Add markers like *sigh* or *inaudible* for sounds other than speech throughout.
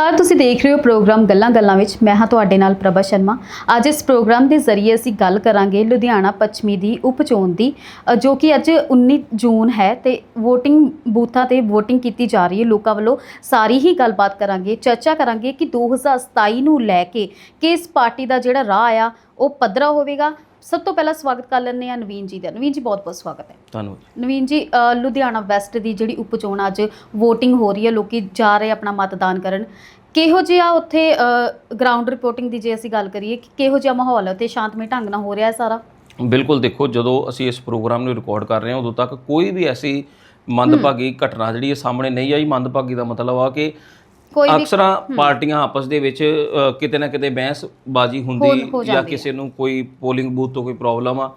ਨਮਸਕਾਰ ਤੁਸੀਂ ਦੇਖ ਰਹੇ ਹੋ ਪ੍ਰੋਗਰਾਮ ਗੱਲਾਂ ਗੱਲਾਂ ਵਿੱਚ। ਮੈਂ ਹਾਂ ਤੁਹਾਡੇ ਨਾਲ ਪ੍ਰਭਾ ਸ਼ਰਮਾ। ਅੱਜ ਇਸ ਪ੍ਰੋਗਰਾਮ ਦੇ ਜ਼ਰੀਏ ਅਸੀਂ ਗੱਲ ਕਰਾਂਗੇ ਲੁਧਿਆਣਾ ਪੱਛਮੀ ਦੀ ਉਪ ਚੋਣ ਦੀ ਅ, ਜੋ ਕਿ ਅੱਜ 19 ਜੂਨ ਹੈ ਤੇ VOTING ਬੂਥਾਂ ਤੇ VOTING ਕੀਤੀ ਜਾ ਰਹੀ ਹੈ। ਲੋਕਾਂ ਵੱਲੋਂ ਸਾਰੀ ਹੀ ਗੱਲਬਾਤ ਕਰਾਂਗੇ ਚਰਚਾ ਕਰਾਂਗੇ ਕਿ 2027 ਨੂੰ ਲੈ ਕੇ ਕਿਸ ਪਾਰਟੀ ਦਾ ਜਿਹੜਾ ਰਾਹ ਆ ਉਹ ਪੱਧਰਾ ਹੋਵੇਗਾ ਸਭ ਤੋਂ ਪਹਿਲਾਂ ਸਵਾਗਤ ਕਰ ਲੈਂਦੇ ਆ ਨਵੀਨ ਜੀ ਦਾ। ਨਵੀਨ ਜੀ ਬਹੁਤ ਬਹੁਤ ਸਵਾਗਤ ਹੈ। ਧੰਨਵਾਦ ਨਵੀਨ ਜੀ ਅ, ਲੁਧਿਆਣਾ ਵੈਸਟ ਦੀ ਜਿਹੜੀ ਉਪ ਚੋਣ ਅੱਜ VOTING ਹੋ ਰਹੀ ਹੈ ਲੋਕੀ ਜਾ ਰਹੇ ਆਪਣਾ ਮਤਦਾਨ ਕਰਨ। ਕਿਹੋ ਜਿਹਾ ਉੱਥੇ ਗਰਾਊਂਡ ਰਿਪੋਰਟਿੰਗ ਦੀ ਜੇ ਅਸੀਂ ਗੱਲ ਕਰੀਏ ਕਿ ਕਿਹੋ ਜਿਹਾ ਮਾਹੌਲ ਹੈ? ਤੇ ਸ਼ਾਂਤਮਈ ਢੰਗ ਨਾਲ ਹੋ ਰਿਹਾ ਹੈ ਸਾਰਾ? ਬਿਲਕੁਲ ਦੇਖੋ ਜਦੋਂ ਅਸੀਂ ਇਸ ਪ੍ਰੋਗਰਾਮ ਨੂੰ ਰਿਕਾਰਡ ਕਰ ਰਹੇ ਹਾਂ ਉਦੋਂ ਤੱਕ ਕੋਈ ਵੀ ਐਸੀ ਮੰਦਭਾਗੀ ਘਟਨਾ ਜਿਹੜੀ ਸਾਹਮਣੇ ਨਹੀਂ ਆਈ। ਮੰਦਭਾਗੀ ਦਾ ਮਤਲਬ ਆ ਕਿ ਕੋਈ ਵੀ ਅਕਸਰਾਂ ਪਾਰਟੀਆਂ ਆਪਸ ਦੇ ਵਿੱਚ ਅ, ਕਿਤੇ ਨਾ ਕਿਤੇ ਬਹਿਸਬਾਜ਼ੀ ਹੁੰਦੀ ਹੋ ਜਾਂ ਜਾਂਦੀ ਕਿਸੇ ਨੂੰ ਕੋਈ ਪੋਲਿੰਗ ਬੂਥ ਤੋਂ ਕੋਈ ਪ੍ਰੋਬਲਮ ਆ।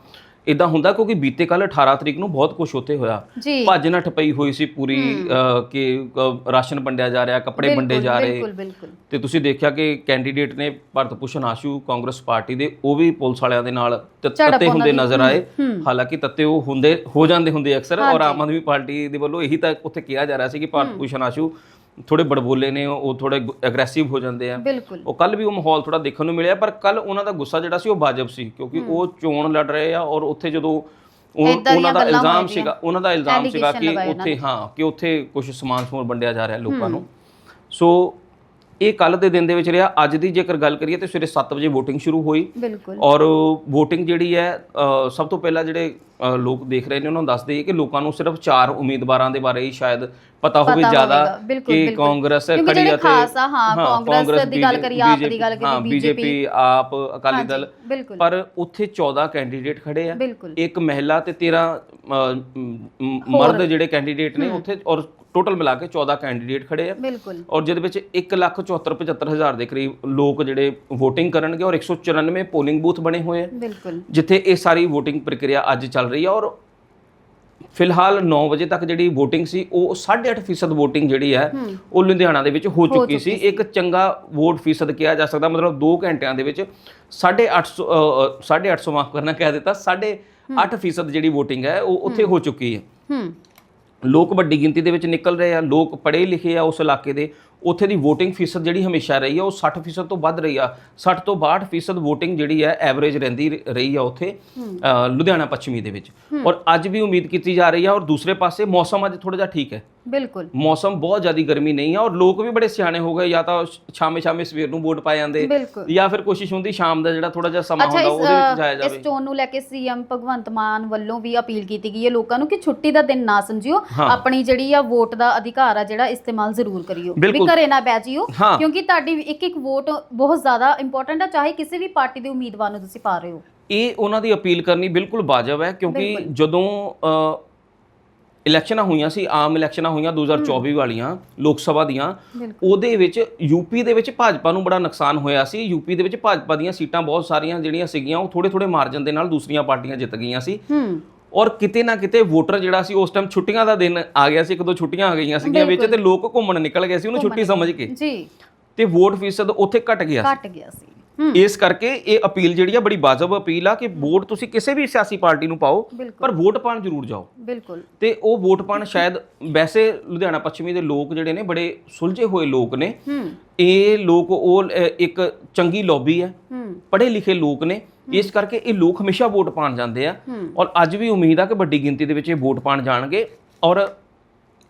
ਇਦਾਂ ਹੁੰਦਾ ਕਿਉਂਕਿ ਬੀਤੇ ਕੱਲ 18 ਤਰੀਕ ਨੂੰ ਬਹੁਤ ਕੁਝ ਉੱਥੇ ਹੋਇਆ। ਜੀ। ਭੱਜ ਨੱਠ ਪਈ ਹੋਈ ਸੀ ਪੂਰੀ ਅ, ਕਿ ਅ, ਰਾਸ਼ਨ ਵੰਡਿਆ ਜਾ ਰਿਹਾ ਕੱਪੜੇ ਵੰਡੇ ਜਾ ਰਹੇ। ਬਿਲਕੁਲ ਬਿਲਕੁਲ। ਤੇ ਤੁਸੀਂ ਦੇਖਿਆ ਕਿ ਕੈਂਡੀਡੇਟ ਨੇ ਭਰਤ ਭੂਸ਼ਣ ਆਸ਼ੂ ਕਾਂਗਰਸ ਪਾਰਟੀ ਦੇ ਉਹ ਵੀ ਪੁਲਿਸ ਵਾਲਿਆਂ ਦੇ ਨਾਲ ਤ- ਤੱਤੇ ਹੁੰਦੇ ਨਜ਼ਰ ਆਏ। ਹਾਲਾਂਕਿ ਤੱਤੇ ਉਹ ਹੁੰਦੇ ਹੋ ਜਾਂਦੇ ਹੁੰਦੇ ਅਕਸਰ। ਔਰ ਆਮ ਆਦਮੀ ਪਾਰਟੀ ਦੇ ਵੱਲੋਂ ਇਹੀ ਤਾਂ ਉੱਥੇ ਕਿਹਾ ਜਾ ਰਿਹਾ ਸੀ ਕਿ ਭਰਤ ਭੂਸ਼ਣ ਆਸ਼ੂ ਥੋੜੇ ਬੜਬੋਲੇ ਨੇ ਉਹ ਥੋੜੇ ਐਗਰੈਸਿਵ ਹੋ ਜਾਂਦੇ ਆ। ਬਿਲਕੁਲ। ਉਹ ਕੱਲ ਵੀ ਉਹ ਮਾਹੌਲ ਥੋੜਾ ਦੇਖਣ ਨੂੰ ਮਿਲਿਆ ਪਰ ਕੱਲ ਉਹਨਾਂ ਦਾ ਗੁੱਸਾ ਜਿਹੜਾ ਸੀ ਉਹ ਵਾਜਬ ਸੀ ਕਿਉਂਕਿ ਉਹ ਚੋਣ ਲੜ ਰਹੇ ਆ ਔਰ ਉੱਥੇ ਜਦੋਂ ਉਹਨਾਂ ਦਾ ਇਲਜ਼ਾਮ। ਸੀਗਾ ਉਹਨਾਂ ਦਾ ਇਲਜ਼ਾਮ ਸੀਗਾ ਕਿ ਉੱਥੇ ਹਾਂ ਕਿ ਉੱਥੇ ਕੁਝ ਸਮਾਨ ਸਮੂਨ ਵੰਡਿਆ ਜਾ ਰਿਹਾ ਲੋਕਾਂ ਨੂੰ। ਸੋ ਇਹ ਕੱਲ ਦੇ ਦਿਨ ਦੇ ਵਿੱਚ ਰਿਹਾ। ਅੱਜ ਦੀ ਜੇਕਰ ਗੱਲ ਕਰੀਏ ਤੇ ਸਵੇਰੇ 7 ਵਜੇ VOTING ਸ਼ੁਰੂ ਹੋਈ। ਬਿਲਕੁਲ। ਔਰ VOTING ਜਿਹੜੀ ਹੈ ਅ, ਸਭ ਤੋਂ ਪਹਿਲਾਂ ਜਿਹੜੇ ਅ, ਲੋਕ ਦੇਖ ਰਹੇ ਨੇ ਉਹਨਾਂ ਨੂੰ ਦੱਸ ਦਈਏ ਕਿ ਲੋਕਾਂ ਨੂੰ ਸਿਰਫ ਚਾਰ ਉਮੀਦਵਾਰਾਂ ਦੇ ਬਾਰੇ ਹੀ ਸ਼ਾਇਦ ਪਤਾ ਹੋਵੇ ਜ਼ਿਆਦਾ ਹੋਵੇਗਾ, ਬਿਲਕੁਲ, ਕਿ ਬਿਲਕੁਲ। ਕਾਂਗਰਸ ਕਿਉਂਕਿ ਖੜੀ ਜਿਹੜੇ ਅਤੇ ਖਾਸ ਆ, ਹਾਂ, ਕਾਂਗਰਸ ਦੀ ਗੱਲ ਕਰੀਏ, ਆਪ ਦੀ ਗੱਲ ਕਰੀਏ, ਹਾਂ ਬੀਜੇਪੀ। ਆਪ ਅਕਾਲੀ ਦਲ। ਬਿਲਕੁਲ। ਪਰ ਉੱਥੇ 14 ਕੈਂਡੀਡੇਟ ਖੜੇ ਆ। ਬਿਲਕੁਲ। ਇੱਕ ਮਹਿਲਾ ਤੇ 13 ਅ, ਮ, ਮ, ਮਰਦ ਜਿਹੜੇ ਕੈਂਡੀਡੇਟ ਨੇ ਉੱਥੇ ਔਰ ਟੋਟਲ ਮਿਲਾ ਕੇ 14 ਕੈਂਡੀਡੇਟ ਖੜੇ ਆ। ਬਿਲਕੁਲ। ਔਰ ਜਿਹਦੇ ਵਿੱਚ 1,74,75 ਹਜ਼ਾਰ ਦੇ ਕਰੀਬ ਲੋਕ ਜਿਹੜੇ VOTING ਕਰਨਗੇ ਔਰ 194 ਪੋਲਿੰਗ ਬੂਥ ਬਣੇ ਹੋਏ ਆ। ਬਿਲਕੁਲ। ਜਿੱਥੇ ਇਹ ਸਾਰੀ VOTING ਪ੍ਰਕਿਰਿਆ ਅੱਜ ਚੱਲ ਰਹੀ ਹੈ ਔਰ ਫਿਲਹਾਲ 9 ਵਜੇ ਤੱਕ ਜਿਹੜੀ VOTING ਸੀ ਉਹ 8.5% VOTING ਜਿਹੜੀ ਹੈ। ਉਹ ਲੁਧਿਆਣਾ ਦੇ ਵਿੱਚ ਹੋ ਚੁੱਕੀ ਸੀ। ਇੱਕ ਚੰਗਾ ਵੋਟ ਫੀਸਦ ਕਿਹਾ ਜਾ ਸਕਦਾ ਮਤਲਬ 2 ਘੰਟਿਆਂ ਦੇ ਵਿੱਚ 850 850 ਮਾਫ ਕਰਨਾ ਕਹਿ ਦਿੱਤਾ 8.5% ਜਿਹੜੀ VOTING ਹੈ ਉਹ ਉੱਥੇ ਹੋ ਚੁੱਕੀ ਹੈ। ਹੂੰ। ਲੋਕ ਵੱਡੀ ਗਿਣਤੀ ਦੇ ਵਿੱਚ ਨਿਕਲ ਰਹੇ ਆ, ਲੋਕ ਪੜ੍ਹੇ ਲਿਖੇ ਆ ਉਸ ਇਲਾਕੇ ਦੇ ਉੱਥੇ ਦੀ VOTING ਫੀਸਦ ਜਿਹੜੀ ਹਮੇਸ਼ਾ ਰਹੀ ਆ ਉਹ 60% ਤੋਂ ਵੱਧ ਰਹੀ ਆ। 60 ਤੋਂ 62% ਫੀਸਦ VOTING ਜਿਹੜੀ ਹੈ ਐਵਰੇਜ ਰਹਿੰਦੀ ਰਹੀ ਆ ਉੱਥੇ ਲੁਧਿਆਣਾ ਪੱਛਮੀ ਦੇ ਵਿੱਚ। ਔਰ ਅੱਜ ਵੀ ਉਮੀਦ ਕੀਤੀ ਜਾ ਰਹੀ ਆ ਔਰ ਦੂਸਰੇ ਪਾਸੇ ਮੌਸਮ ਅੱਜ ਥੋੜਾ ਜਿਹਾ ਠੀਕ ਹੈ। ਬਿਲਕੁਲ। ਮੌਸਮ ਬਹੁਤ ਜ਼ਿਆਦਾ ਗਰਮੀ ਨਹੀਂ ਆ ਔਰ ਲੋਕ ਵੀ ਬੜੇ ਸਿਆਣੇ ਹੋ ਗਏ ਜਾਂ ਤਾਂ ਸ਼ਾਮੇ ਸ਼ਾਮੇ ਸਵੇਰ ਨੂੰ ਵੋਟ ਪਾਏ ਜਾਂਦੇ ਜਾਂ ਫਿਰ ਕੋਸ਼ਿਸ਼ ਹੁੰਦੀ ਸ਼ਾਮ ਦਾ ਜਿਹੜਾ ਥੋੜਾ ਜਿਹਾ ਸਮਾਂ ਹੁੰਦਾ ਉਹਦੇ ਵਿੱਚ ਜਾਇਆ ਜਾਵੇ। ਇਸ ਚੋਣ ਨੂੰ ਲੈ ਕੇ ਸੀਐਮ ਭਗਵੰਤ ਮਾਨ ਵੱਲੋਂ ਵੀ ਅਪੀਲ ਕੀਤੀ ਗਈ ਹੈ ਲੋਕਾਂ ਨੂੰ ਕਿ ਛੁੱਟੀ ਦਾ ਦਿਨ ਨਾ ਸਮਝਿਓ ਆਪਣੀ ਜਿਹੜੀ ਆ ਵੋਟ ਦਾ ਅਧਿਕਾਰ ਆ ਜਿਹੜਾ ਇਸਤੇਮਾਲ ਜ਼ਰੂਰ ਕਰਿਓ। ਘਰੇ ਨਾ ਬਹਿ ਜਿਓ ਹਾਂ। ਕਿਉਂਕਿ ਤੁਹਾਡੀ ਇੱਕ ਇੱਕ ਵੋਟ ਬਹੁਤ ਜ਼ਿਆਦਾ ਇੰਪੋਰਟੈਂਟ ਆ ਚਾਹੇ ਕਿਸੇ ਵੀ ਪਾਰਟੀ ਦੇ ਉਮੀਦਵਾਰ ਨੂੰ ਤੁਸੀਂ ਪਾ ਰਹੇ ਹੋ। ਇਹ ਉਹਨਾਂ ਦੀ ਅਪੀਲ ਕਰਨੀ ਬਿਲਕੁਲ ਵਾਜਬ ਹੈ ਕਿਉਂਕਿ ਜਦੋਂ ਅ, ਇਲੈਕਸ਼ਨਾਂ ਹੋਈਆਂ ਸੀ ਆਮ ਇਲੈਕਸ਼ਨਾਂ ਹੋਈਆਂ 2024 ਵਾਲੀਆਂ ਲੋਕ ਸਭਾ ਦੀਆਂ ਉਹਦੇ ਵਿੱਚ ਯੂਪੀ ਦੇ ਵਿੱਚ ਭਾਜਪਾ ਨੂੰ ਬੜਾ ਨੁਕਸਾਨ ਹੋਇਆ ਸੀ। ਯੂਪੀ ਦੇ ਵਿੱਚ ਭਾਜਪਾ ਦੀਆਂ ਸੀਟਾਂ ਬਹੁਤ ਸਾਰੀਆਂ ਜਿਹੜੀਆਂ ਸੀਗੀਆਂ ਉਹ ਥੋੜੇ ਥੋੜੇ ਮਾਰਜਨ ਦੇ ਨਾਲ ਦੂਸਰੀਆਂ ਪਾਰਟੀਆਂ ਜਿੱਤ ਗਈਆਂ ਸੀ। ਹੂੰ। ਔਰ ਕਿਤੇ ਨਾ ਕਿਤੇ ਵੋਟਰ ਜਿਹੜਾ ਸੀ ਉਸ ਟਾਈਮ ਛੁੱਟੀਆਂ ਦਾ ਦਿਨ ਆ ਗਿਆ ਸੀ ਇੱਕ ਦੋ ਛੁੱਟੀਆਂ ਆ ਗਈਆਂ ਸੀਗੀਆਂ ਵਿੱਚ ਤੇ ਲੋਕ ਘੁੰਮਣ ਨਿਕਲ ਗਏ ਸੀ ਉਹਨੂੰ ਛੁੱਟੀ ਸਮਝ ਕੇ। ਜੀ। ਤੇ ਵੋਟ ਫੀਸਦ ਉੱਥੇ ਘਟ ਗਿਆ ਘਟ ਗਿਆ ਸੀ। ਇਸ ਕਰਕੇ ਇਹ ਅਪੀਲ ਜਿਹੜੀ ਆ ਬੜੀ ਵਾਜਬ ਅਪੀਲ ਆ ਕਿ ਵੋਟ ਤੁਸੀਂ ਕਿਸੇ ਵੀ ਸਿਆਸੀ ਪਾਰਟੀ ਨੂੰ ਪਾਓ ਪਰ ਵੋਟ ਪਾਣ ਜ਼ਰੂਰ ਜਾਓ। ਬਿਲਕੁਲ। ਤੇ ਉਹ ਵੋਟ ਪਾਣ ਸ਼ਾਇਦ ਵੈਸੇ ਲੁਧਿਆਣਾ ਪੱਛਮੀ ਦੇ ਲੋਕ ਜਿਹੜੇ ਨੇ ਬੜੇ ਸੁਲਝੇ ਹੋਏ ਲੋਕ ਨੇ। ਹੂੰ। ਇਹ ਲੋਕ ਉਹ ਇੱਕ ਚੰਗੀ ਲੌਬੀ ਹੈ। ਹੂੰ। ਪੜ੍ਹੇ ਲਿਖੇ ਲੋਕ ਨੇ। ਇਸ ਕਰਕੇ ਇਹ ਲੋਕ ਹਮੇਸ਼ਾ ਵੋਟ ਪਾਣ ਜਾਂਦੇ ਆ। ਔਰ ਅੱਜ ਵੀ ਉਮੀਦ ਆ ਕਿ ਵੱਡੀ ਗਿਣਤੀ ਦੇ ਵਿੱਚ ਇਹ ਵੋਟ ਪਾਣ ਜਾਣਗੇ। ਔਰ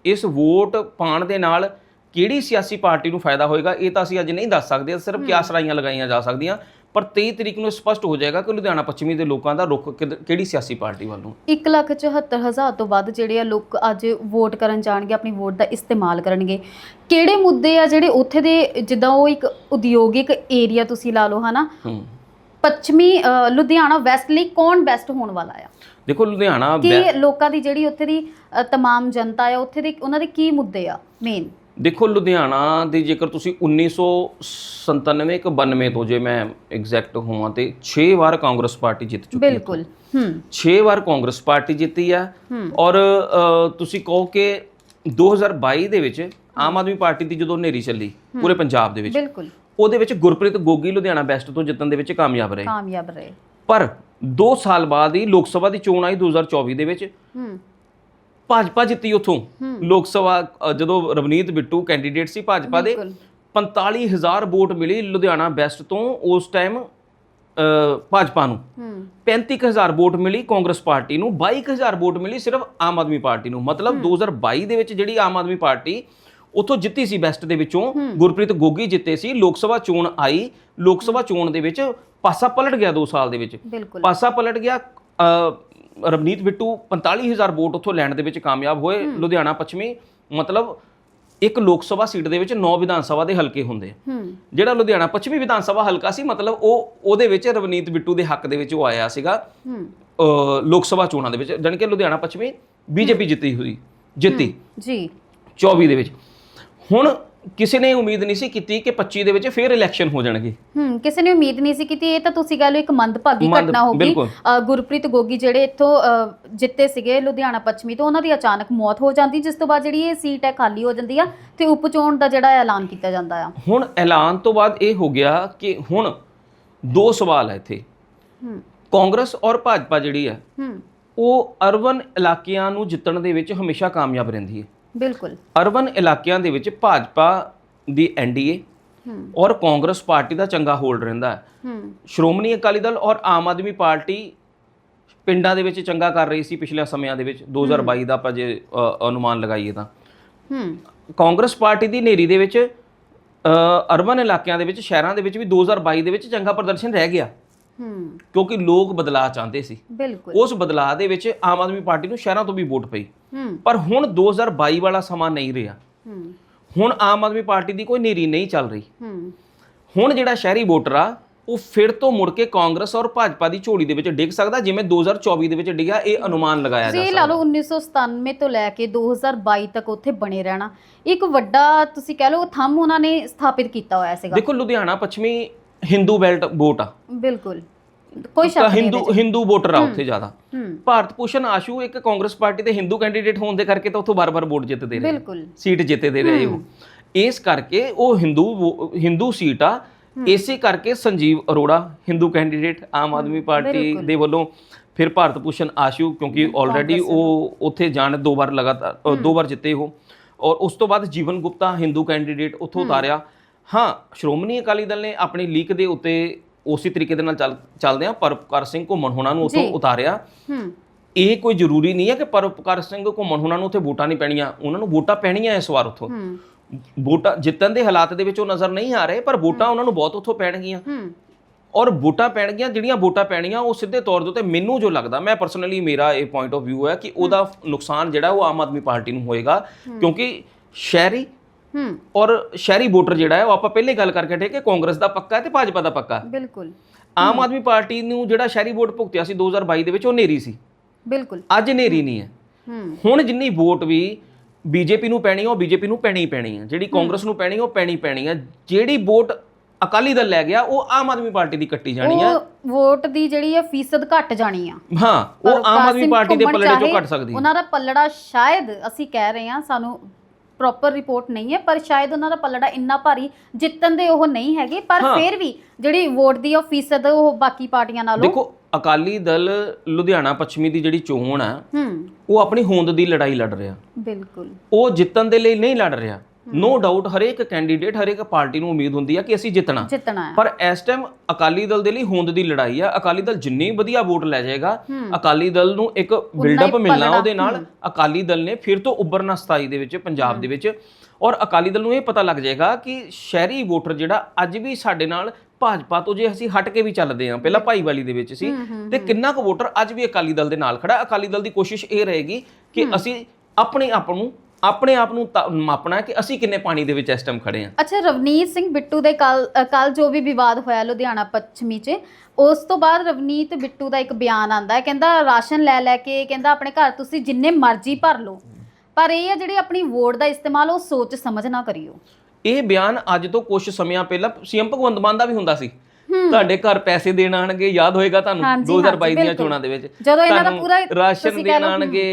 ਇਸ ਵੋਟ ਪਾਣ ਦੇ ਨਾਲ ਕਿਹੜੀ ਸਿਆਸੀ ਪਾਰਟੀ ਨੂੰ ਫਾਇਦਾ ਹੋਏਗਾ ਇਹ ਤਾਂ ਅਸੀਂ ਅੱਜ ਨਹੀਂ ਦੱਸ ਸਕਦੇ। ਸਿਰਫ ਕਿਆਸ ਰਾਈਆਂ ਲਗਾਈਆਂ ਜਾ ਸਕਦੀਆਂ। ਪਰ 23 ਤਰੀਕ ਨੂੰ ਸਪਸ਼ਟ ਹੋ ਜਾਏਗਾ ਕਿ ਲੁਧਿਆਣਾ ਪੱਛਮੀ ਦੇ ਲੋਕਾਂ ਦਾ ਰੁਖ ਕਿਹੜੀ ਸਿਆਸੀ ਪਾਰਟੀ ਵੱਲ। ਨੂੰ ਇੱਕ ਲੱਖ 74 ਹਜ਼ਾਰ ਤੋਂ ਵੱਧ ਜਿਹੜੇ ਆ ਲੋਕ ਅੱਜ ਵੋਟ ਕਰਨ ਜਾਣਗੇ ਆਪਣੀ ਵੋਟ ਦਾ ਇਸਤੇਮਾਲ ਕਰਨਗੇ। ਕਿਹੜੇ ਮੁੱਦੇ ਆ ਜਿਹੜੇ ਉੱਥੇ ਦੇ ਜਿੱਦਾਂ ਉਹ ਇੱਕ ਉਦਯੋਗਿਕ ਏਰੀਆ ਤੁਸੀਂ ਲਾ ਲਓ ਹਨਾ? ਪੱਛਮੀ ਅ, ਲੁਧਿਆਣਾ ਵੈਸਟ ਲਈ ਕੌਣ ਬੈਸਟ ਹੋਣ ਵਾਲਾ ਆ? ਦੇਖੋ ਲੁਧਿਆਣਾ ਕਿ ਲੋਕਾਂ ਦੀ ਜਿਹੜੀ ਉੱਥੇ ਦੀ ਅ, ਤਮਾਮ ਜਨਤਾ ਆ ਉੱਥੇ ਦੇ ਉਹਨਾਂ ਦੇ ਕੀ ਮੁੱਦੇ ਆ ਮੇਨ ਦੇਖੋ ਲੁਧਿਆਣਾ ਦੀ ਜੇਕਰ ਤੁਸੀਂ 1997 ਕਿ 92 ਤੋਂ ਜੇ ਮੈਂ ਐਗਜ਼ੈਕਟ ਹੋਵਾਂ ਤੇ 6 ਵਾਰ ਕਾਂਗਰਸ ਪਾਰਟੀ ਜਿੱਤ ਚੁੱਕੀ ਹੈ। ਬਿਲਕੁਲ ਹੂੰ। 6 ਵਾਰ ਕਾਂਗਰਸ ਪਾਰਟੀ ਜਿੱਤੀ ਆ। ਔਰ ਅ, ਤੁਸੀਂ ਕਹੋ ਕਿ 2022 ਦੇ ਵਿੱਚ ਆਮ ਆਦਮੀ ਪਾਰਟੀ ਦੀ ਜਦੋਂ ਹਨੇਰੀ ਚੱਲੀ ਪੂਰੇ ਪੰਜਾਬ ਦੇ ਵਿੱਚ। ਬਿਲਕੁਲ। ਉਹਦੇ ਵਿੱਚ ਗੁਰਪ੍ਰੀਤ ਗੋਗੀ ਲੁਧਿਆਣਾ ਵੈਸਟ ਤੋਂ ਜਿੱਤਣ ਦੇ ਵਿੱਚ ਕਾਮਯਾਬ ਰਹੇ। ਕਾਮਯਾਬ ਰਹੇ। ਪਰ 2 ਸਾਲ ਬਾਅਦ ਹੀ ਲੋਕ ਸਭਾ ਦੀ ਚੋਣ ਆਈ 2024 ਦੇ ਵਿੱਚ। ਹੂੰ। ਭਾਜਪਾ ਜਿੱਤੀ ਉੱਥੋਂ। ਲੋਕ ਸਭਾ ਅ, ਜਦੋਂ ਰਵਨੀਤ ਬਿੱਟੂ ਕੈਂਡੀਡੇਟ ਸੀ ਭਾਜਪਾ ਦੇ ਬਿਲਕੁਲ। 45000 ਵੋਟ ਮਿਲੀ ਲੁਧਿਆਣਾ ਵੈਸਟ ਤੋਂ ਉਸ ਟਾਈਮ ਭਾਜਪਾ ਨੂੰ। ਹੂੰ। 35000 ਵੋਟ ਮਿਲੀ ਕਾਂਗਰਸ ਪਾਰਟੀ ਨੂੰ 22000 ਵੋਟ ਮਿਲੀ ਸਿਰਫ ਆਮ ਆਦਮੀ ਪਾਰਟੀ ਨੂੰ। ਮਤਲਬ 2022 ਦੇ ਵਿੱਚ ਜਿਹੜੀ ਆਮ ਆਦਮੀ ਪਾਰਟੀ ਉੱਥੋਂ ਜਿੱਤੀ ਸੀ ਵੈਸਟ ਦੇ ਵਿੱਚੋਂ। ਗੁਰਪ੍ਰੀਤ ਗੋਗੀ ਜਿੱਤੇ ਸੀ। ਲੋਕ ਸਭਾ ਚੋਣ ਆਈ। ਲੋਕ ਸਭਾ ਚੋਣ ਦੇ ਵਿੱਚ ਪਾਸਾ ਪਲਟ ਗਿਆ 2 ਸਾਲ ਦੇ ਵਿੱਚ। ਪਾਸਾ ਪਲਟ ਗਿਆ। ਰਵਨੀਤ ਬਿੱਟੂ 45000 ਵੋਟ ਉੱਥੋਂ ਲੈਣ ਦੇ ਵਿੱਚ ਕਾਮਯਾਬ ਹੋਏ। ਲੁਧਿਆਣਾ ਪੱਛਮੀ ਮਤਲਬ ਇੱਕ ਲੋਕ ਸਭਾ ਸੀਟ ਦੇ ਵਿੱਚ 9 ਵਿਧਾਨ ਸਭਾ ਦੇ ਹਲਕੇ ਹੁੰਦੇ। ਜਿਹੜਾ ਲੁਧਿਆਣਾ ਪੱਛਮੀ ਵਿਧਾਨ ਸਭਾ ਹਲਕਾ ਸੀ ਮਤਲਬ ਉਹ ਉਹਦੇ ਵਿੱਚ ਰਵਨੀਤ ਬਿੱਟੂ ਦੇ ਹੱਕ ਦੇ ਵਿੱਚ ਉਹ ਆਇਆ ਸੀਗਾ। ਲੋਕ ਸਭਾ ਚੋਣਾਂ ਦੇ ਵਿੱਚ। ਜਾਣੀ ਕਿ ਲੁਧਿਆਣਾ ਪੱਛਮੀ ਬੀਜੇਪੀ ਜਿੱਤੀ ਹੋਈ। ਜਿੱਤੀ। ਜੀ। 24 ਦੇ ਵਿੱਚ। ਹੁਣ ਕਿਸੇ ਨੇ ਉਮੀਦ ਨਹੀਂ ਸੀ ਕੀਤੀ ਕਿ 25 ਦੇ ਵਿੱਚ ਫੇਰ ਇਲੈਕਸ਼ਨ ਹੋ ਜਾਣਗੇ। ਹੂੰ ਕਿਸੇ ਨੇ ਉਮੀਦ ਨਹੀਂ ਸੀ ਕੀਤੀ ਇਹ ਤਾਂ ਤੁਸੀਂ ਲਓ ਇੱਕ ਮੰਦਭਾਗੀ ਮੰਦ- ਘਟਨਾ ਹੋ ਗਈ। ਬਿਲਕੁਲ। ਅ, ਗੁਰਪ੍ਰੀਤ ਗੋਗੀ ਜਿਹੜੇ ਇੱਥੋਂ ਅ, ਜਿੱਤੇ ਸੀਗੇ ਲੁਧਿਆਣਾ ਪੱਛਮੀ ਤੋਂ ਉਹਨਾਂ ਦੀ ਅਚਾਨਕ ਮੌਤ ਹੋ ਜਾਂਦੀ ਜਿਸ ਤੋਂ ਬਾਅਦ ਜਿਹੜੀ ਇਹ ਸੀਟ ਹੈ ਖਾਲੀ ਹੋ ਜਾਂਦੀ ਆ ਤੇ ਉਪਚੋਣ ਦਾ ਜਿਹੜਾ ਐਲਾਨ ਕੀਤਾ ਜਾਂਦਾ ਆ। ਹੁਣ ਐਲਾਨ ਤੋਂ ਬਾਅਦ ਇਹ ਹੋ ਗਿਆ ਕਿ ਹੁਣ ਦੋ ਸਵਾਲ ਹੈ ਇੱਥੇ। ਹੂੰ। ਕਾਂਗਰਸ ਔਰ ਭਾਜਪਾ ਜਿਹੜੀ ਹੈ ਹੂੰ। ਉਹ ਅਰਬਨ ਇਲਾਕਿਆਂ ਨੂੰ ਜਿੱਤਣ ਦੇ ਵਿੱਚ ਹਮੇਸ਼ਾ ਕਾਮਯਾਬ ਰਹਿੰਦੀ ਹੈ। ਬਿਲਕੁਲ। ਅਰਬਨ ਇਲਾਕਿਆਂ ਦੇ ਵਿੱਚ ਭਾਜਪਾ ਦੀ ਐਨਡੀਏ ਔਰ ਕਾਂਗਰਸ ਪਾਰਟੀ ਦਾ ਚੰਗਾ ਹੋਲਡ ਰਹਿੰਦਾ ਹੈ। ਸ਼੍ਰੋਮਣੀ ਅਕਾਲੀ ਦਲ ਔਰ ਆਮ ਆਦਮੀ ਪਾਰਟੀ ਪਿੰਡਾਂ ਦੇ ਵਿੱਚ ਚੰਗਾ ਕਰ ਰਹੀ ਸੀ ਪਿਛਲੇ ਸਮਿਆਂ ਦੇ ਵਿੱਚ। 2022 ਦਾ ਆਪਾਂ ਜੇ ਅਨੁਮਾਨ ਲਗਾਈਏ ਤਾਂ। ਹੂੰ। ਕਾਂਗਰਸ ਪਾਰਟੀ ਦੀ ਨੇਰੀ ਦੇ ਵਿੱਚ ਅਰਬਨ ਇਲਾਕਿਆਂ ਦੇ ਵਿੱਚ ਸ਼ਹਿਰਾਂ ਦੇ ਵਿੱਚ ਵੀ 2022 ਦੇ ਵਿੱਚ ਚੰਗਾ ਪ੍ਰਦਰਸ਼ਨ ਰਹਿ ਗਿਆ। ਹੂੰ। ਕਿਉਂਕਿ ਲੋਕ ਬਦਲਾਅ ਚਾਹੁੰਦੇ ਸੀ। ਬਿਲਕੁਲ। ਉਸ ਬਦਲਾਅ ਦੇ ਵਿੱਚ ਆਮ ਆਦਮੀ ਪਾਰਟੀ ਨੂੰ ਸ਼ਹਿਰਾਂ ਤੋਂ ਵੀ ਵੋਟ ਪਈ। ਪਰ ਹੁਣ 2022 ਵਾਲਾ ਸਮਾਂ ਨਹੀਂ ਰਿਹਾ। ਹੁਣ ਆਮ ਆਦਮੀ ਪਾਰਟੀ ਦੀ ਕੋਈ ਨੇਰੀ ਨਹੀਂ ਚੱਲ ਰਹੀ। ਹੁਣ ਜਿਹੜਾ ਸ਼ਹਿਰੀ ਵੋਟਰ ਆ ਉਹ ਫਿਰ ਤੋਂ ਮੁੜ ਕੇ ਕਾਂਗਰਸ ਔਰ ਭਾਜਪਾ ਦੀ ਝੋਲੀ ਦੇ ਵਿੱਚ ਡਿੱਗ ਸਕਦਾ ਜਿਵੇਂ 2024 ਦੇ ਵਿੱਚ ਡਿੱਗਿਆ ਇਹ ਅਨੁਮਾਨ ਲਗਾਇਆ ਜਾ ਤੁਸੀਂ ਇਹ ਲਾ ਲਓ 1997 ਤੋਂ ਲੈ ਕੇ 2022 ਤੱਕ ਉੱਥੇ ਬਣੇ ਰਹਿਣਾ। ਇੱਕ ਵੱਡਾ ਤੁਸੀਂ ਕਹਿ ਲਓ ਥੰਮ ਉਹਨਾਂ ਨੇ ਸਥਾਪਿਤ ਕੀਤਾ ਹੋਇਆ ਸੀਗਾ। ਦੇਖੋ ਲੁਧਿਆਣਾ ਪੱਛਮੀ ਹਿੰਦੂ ਬੈਲਟ ਵੋਟ ਆ। ਬਿਲਕੁਲ। ਕੋਈ ਸ਼ੱਕ ਨਹੀਂ ਹਿੰਦੂ ਹਿੰਦੂ ਵੋਟਰ ਆ ਉੱਥੇ ਜ਼ਿਆਦਾ। ਹੂੰ। ਭਾਰਤ ਭੂਸ਼ਣ ਆਸ਼ੂ ਇੱਕ ਕਾਂਗਰਸ ਬਾਰਟੀ ਦੇ ਹਿੰਦੂ ਕੈਂਡੀਡੇਟ ਹੋਣ ਦੇ ਕਰਕੇ ਤਾਂ ਉੱਥੋਂ ਬਾਰ-ਬਾਰ ਵੋਟ ਜਿੱਤਦੇ ਰਹੇ। ਬਿਲਕੁਲ। ਸੀਟ ਜਿੱਤਦੇ ਰਹੇ ਉਹ। ਇਸ ਕਰਕੇ ਉਹ ਹਿੰਦੂ ਵੋ- ਹਿੰਦੂ ਸੀਟ ਆ। ਇਸੇ ਕਰਕੇ ਸੰਜੀਵ ਅਰੋੜਾ ਹਿੰਦੂ ਕੈਂਡੀਡੇਟ ਆਮ ਆਦਮੀ ਪਾਰਟੀ ਦੇ ਵੱਲੋਂ ਫਿਰ ਭਾਰਤ ਭੂਸ਼ਣ ਆਸ਼ੂ ਕਿਉਂਕਿ ਆਲਰੇਡੀ ਉਹ ਉੱਥੇ ਜਾਣ ਦੋ ਵਾਰ ਲਗਾਤਾਰ ਅ, ਦੋ ਵਾਰ ਜਿੱਤੇ ਉਹ। ਔਰ ਉਸ ਤੋਂ ਬਾਅਦ ਜੀਵਨ ਗੁਪਤਾ ਹਿੰਦੂ ਕੈਂਡੀਡੇਟ ਉੱਥੋਂ ਉਤਾਰਿਆ। ਹਾਂ ਸ਼੍ਰੋਮਣੀ ਅਕਾਲੀ ਦਲ ਨੇ ਆਪਣੀ ਲੀਕ ਦੇ ਉੱਤੇ ਉਸੇ ਤਰੀਕੇ ਦੇ ਨਾਲ ਚੱਲ ਚੱਲਦੇ ਆ ਪਰਪਕਾਰ ਸਿੰਘ ਘੁੰਮਣ ਹੋਣਾ ਨੂੰ ਉੱਥੋਂ ਉਤਾਰਿਆ। ਹੂੰ। ਇਹ ਕੋਈ ਜ਼ਰੂਰੀ ਨਹੀਂ ਹੈ ਕਿ ਪਰਉਪਕਾਰ ਸਿੰਘ ਘੁੰਮਣ ਉਹਨਾਂ ਨੂੰ ਉੱਥੇ ਵੋਟਾਂ ਨਹੀਂ ਪੈਣੀਆਂ। ਉਹਨਾਂ ਨੂੰ ਵੋਟਾਂ ਪੈਣੀਆਂ ਇਸ ਵਾਰ ਉੱਥੋਂ। ਹੂੰ। ਵੋਟਾਂ ਜਿੱਤਣ ਦੇ ਹਾਲਾਤ ਦੇ ਵਿੱਚ ਉਹ ਨਜ਼ਰ ਨਹੀਂ ਆ ਰਹੇ ਪਰ ਵੋਟਾਂ ਉਹਨਾਂ ਨੂੰ ਬਹੁਤ ਉੱਥੋਂ ਪੈਣਗੀਆਂ। ਹੂੰ। ਔਰ ਵੋਟਾਂ ਪੈਣਗੀਆਂ ਜਿਹੜੀਆਂ ਵੋਟਾਂ ਪੈਣੀਆਂ ਉਹ ਸਿੱਧੇ ਤੌਰ ਦੇ ਉੱਤੇ ਮੈਨੂੰ ਜੋ ਲੱਗਦਾ ਮੈਂ ਪਰਸਨਲੀ ਮੇਰਾ ਇਹ ਪੁਆਇੰਟ ਆਫ View ਹੈ ਕਿ ਉਹਦਾ ਨੁਕਸਾਨ ਜਿਹੜਾ ਉਹ ਆਮ ਆਦਮੀ ਪਾਰਟੀ ਨੂੰ ਹੋਏਗਾ। ਕਿਉਂਕਿ ਸ਼ਹਿਰੀ ਹੂੰ। ਔਰ ਸ਼ਹਿਰੀ ਵੋਟਰ ਜਿਹੜਾ ਹੈ ਉਹ ਆਪਾਂ ਪਹਿਲੇ ਗੱਲ ਕਰਕੇ ਹਟੇ ਕਿ ਕਾਂਗਰਸ ਦਾ ਪੱਕਾ ਹੈ ਤੇ ਭਾਜਪਾ ਦਾ ਪੱਕਾ। ਬਿਲਕੁਲ। ਆਮ ਆਦਮੀ ਪਾਰਟੀ ਨੂੰ ਜਿਹੜਾ ਸ਼ਹਿਰੀ ਵੋਟ ਭੁਗਤਿਆ ਸੀ 2022 ਦੇ ਵਿੱਚ ਉਹ ਨੇਰੀ ਸੀ। ਬਿਲਕੁਲ। ਅੱਜ ਨੇਰੀ ਨਹੀਂ ਹੈ। ਹੂੰ। ਹੁਣ ਜਿੰਨੀ ਵੋਟ ਵੀ ਬੀਜੇਪੀ ਨੂੰ ਪੈਣੀ ਆ ਉਹ ਬੀਜੇਪੀ ਨੂੰ ਪੈਣੀ ਹੀ ਪੈਣੀ ਹੈ ਜਿਹੜੀ ਕਾਂਗਰਸ ਨੂੰ ਪੈਣੀ ਆ, ਉਹ ਪੈਣੀ ਪੈਣੀ ਹੈ ਜਿਹੜੀ ਵੋਟ ਅਕਾਲੀ ਦਲ ਲੈ ਗਿਆ ਉਹ ਆਮ ਆਦਮੀ ਪਾਰਟੀ ਦੀ ਕੱਟੀ ਜਾਣੀ ਹੈ ਉਹ ਵੋਟ ਦੀ ਜਿਹੜੀ ਹੈ ਫੀਸਦ ਘਟ ਜਾਣੀ ਆ। ਹਾਂ ਉਹ ਆਮ ਆਦਮੀ ਪਾਰਟੀ ਦੇ ਪੱਲੜੇ ਚੋਂ ਘਟ ਸਕਦੀ ਹੈ ਉਹਨਾਂ ਦਾ ਪੱਲੜਾ ਸ਼ਾਇਦ ਅਸੀਂ ਕਹਿ ਰਹੇ ਹਾਂ ਸਾਨੂੰ ਪ੍ਰੋਪਰ ਰਿਪੋਰਟ ਨਹੀਂ ਹੈ ਪਰ ਸ਼ਾਇਦ ਉਹਨਾਂ ਦਾ ਪੱਲੜਾ ਇੰਨਾ ਭਾਰੀ ਜਿੱਤਣ ਦੇ ਉਹ ਨਹੀਂ ਹੈਗੇ ਪਰ ਹਾਂ। ਫਿਰ ਵੀ ਜਿਹੜੀ ਵੋਟ ਦੀ ਉਹ ਫੀਸਦ ਉਹ ਬਾਕੀ ਪਾਰਟੀਆਂ ਨਾਲੋਂ ਦੇਖੋ ਅਕਾਲੀ ਦਲ ਲੁਧਿਆਣਾ ਪੱਛਮੀ ਦੀ ਜਿਹੜੀ ਚੋਣ ਹੈ ਹੂੰ। ਉਹ ਆਪਣੀ ਹੋਂਦ ਦੀ ਲੜਾਈ ਲੜ ਰਿਹਾ। ਬਿਲਕੁਲ। ਉਹ ਜਿੱਤਣ ਦੇ ਲਈ ਨਹੀਂ ਲੜ ਰਿਹਾ। ਨੋ ਡਾਊਟ ਹਰੇਕ ਕੈਂਡੀਡੇਟ ਹਰੇਕ ਪਾਰਟੀ ਨੂੰ ਉਮੀਦ ਹੁੰਦੀ ਹੈ ਕਿ ਅਸੀਂ ਜਿੱਤਣਾ। ਜਿੱਤਣਾ ਹੈ ਪਰ ਇਸ ਟਾਈਮ ਅਕਾਲੀ ਦਲ ਦੇ ਲਈ ਹੋਂਦ ਦੀ ਲੜਾਈ ਆ। ਅਕਾਲੀ ਦਲ ਜਿੰਨੀ ਵਧੀਆ ਵੋਟ ਲੈ ਜਾਏਗਾ ਅਕਾਲੀ ਦਲ ਨੂੰ ਇੱਕ ਬਿਲਡਅਪ ਮਿਲਣਾ ਉਹਦੇ ਨਾਲ। ਅਕਾਲੀ ਦਲ ਨੇ ਫਿਰ ਤੋਂ ਉੱਭਰਨਾ 27 ਦੇ ਵਿੱਚ ਪੰਜਾਬ ਦੇ ਵਿੱਚ। ਔਰ ਅਕਾਲੀ ਦਲ ਨੂੰ ਇਹ ਪਤਾ ਲੱਗ ਜਾਏਗਾ ਕਿ ਸ਼ਹਿਰੀ ਵੋਟਰ ਜਿਹੜਾ ਅੱਜ ਵੀ ਸਾਡੇ ਨਾਲ ਭਾਜਪਾ ਤੋਂ ਜੇ ਅਸੀਂ ਹਟ ਕੇ ਵੀ ਚੱਲਦੇ ਹਾਂ ਪਹਿਲਾਂ ਭਾਈਵਾਲੀ ਦੇ ਵਿੱਚ ਸੀ ਤੇ ਕਿੰਨਾ ਕੁ ਵੋਟਰ ਅੱਜ ਵੀ ਅਕਾਲੀ ਦਲ ਦੇ ਨਾਲ ਖੜਾ। ਅਕਾਲੀ ਦਲ ਦੀ ਕੋਸ਼ਿਸ਼ ਇਹ ਰਹੇਗੀ ਕਿ ਅਸੀਂ ਆਪਣੇ ਆਪ ਨੂੰ ਆਪਣੇ ਆਪ ਨੂੰ ਮਾਪਣਾ ਕਿ ਅਸੀਂ ਕਿੰਨੇ ਪਾਣੀ ਦੇ ਵਿੱਚ ਇਸ ਟਾਈਮ ਖੜੇ ਹਾਂ। ਅੱਛਾ ਰਵਨੀਤ ਸਿੰਘ ਬਿੱਟੂ ਦੇ ਕੱਲ ਕੱਲ ਜੋ ਵੀ ਵਿਵਾਦ ਹੋਇਆ ਲੁਧਿਆਣਾ ਪੱਛਮੀ 'ਚ ਉਸ ਤੋਂ ਬਾਅਦ ਰਵਨੀਤ ਬਿੱਟੂ ਦਾ ਇੱਕ ਬਿਆਨ ਆਂਦਾ ਹੈ ਕਹਿੰਦਾ ਰਾਸ਼ਨ ਲੈ ਲੈ ਕੇ ਕਹਿੰਦਾ ਆਪਣੇ ਘਰ ਤੁਸੀਂ ਜਿੰਨੇ ਮਰਜ਼ੀ ਭਰ ਲਓ ਪਰ ਇਹ ਹੈ ਜਿਹੜੀ ਆਪਣੀ ਵੋਟ ਦਾ ਇਸਤੇਮਾਲ ਉਹ ਸੋਚ ਸਮਝ ਨਾ ਕਰਿਓ। ਇਹ ਬਿਆਨ ਅੱਜ ਤੋਂ ਕੁਝ ਸਮਿਆਂ ਪਹਿਲਾਂ ਸੀਐਮ ਭਗਵੰਤ ਮਾਨ ਦਾ ਵੀ ਹੁੰਦਾ ਸੀ। ਤੁਹਾਡੇ ਘਰ ਪੈਸੇ ਦੇਣ ਆਣਗੇ ਯਾਦ ਹੋਏਗਾ ਤੁਹਾਨੂੰ ਹਾਂਜੀ, 2022 ਹਾਂਜੀ, ਦੀਆਂ। ਚੋਣਾਂ ਦੇ ਵਿੱਚ। ਜਦੋਂ ਇਹਨਾਂ ਦਾ ਪੂਰਾ ਰਾਸ਼ਨ ਦੇਣ। ਆਣਗੇ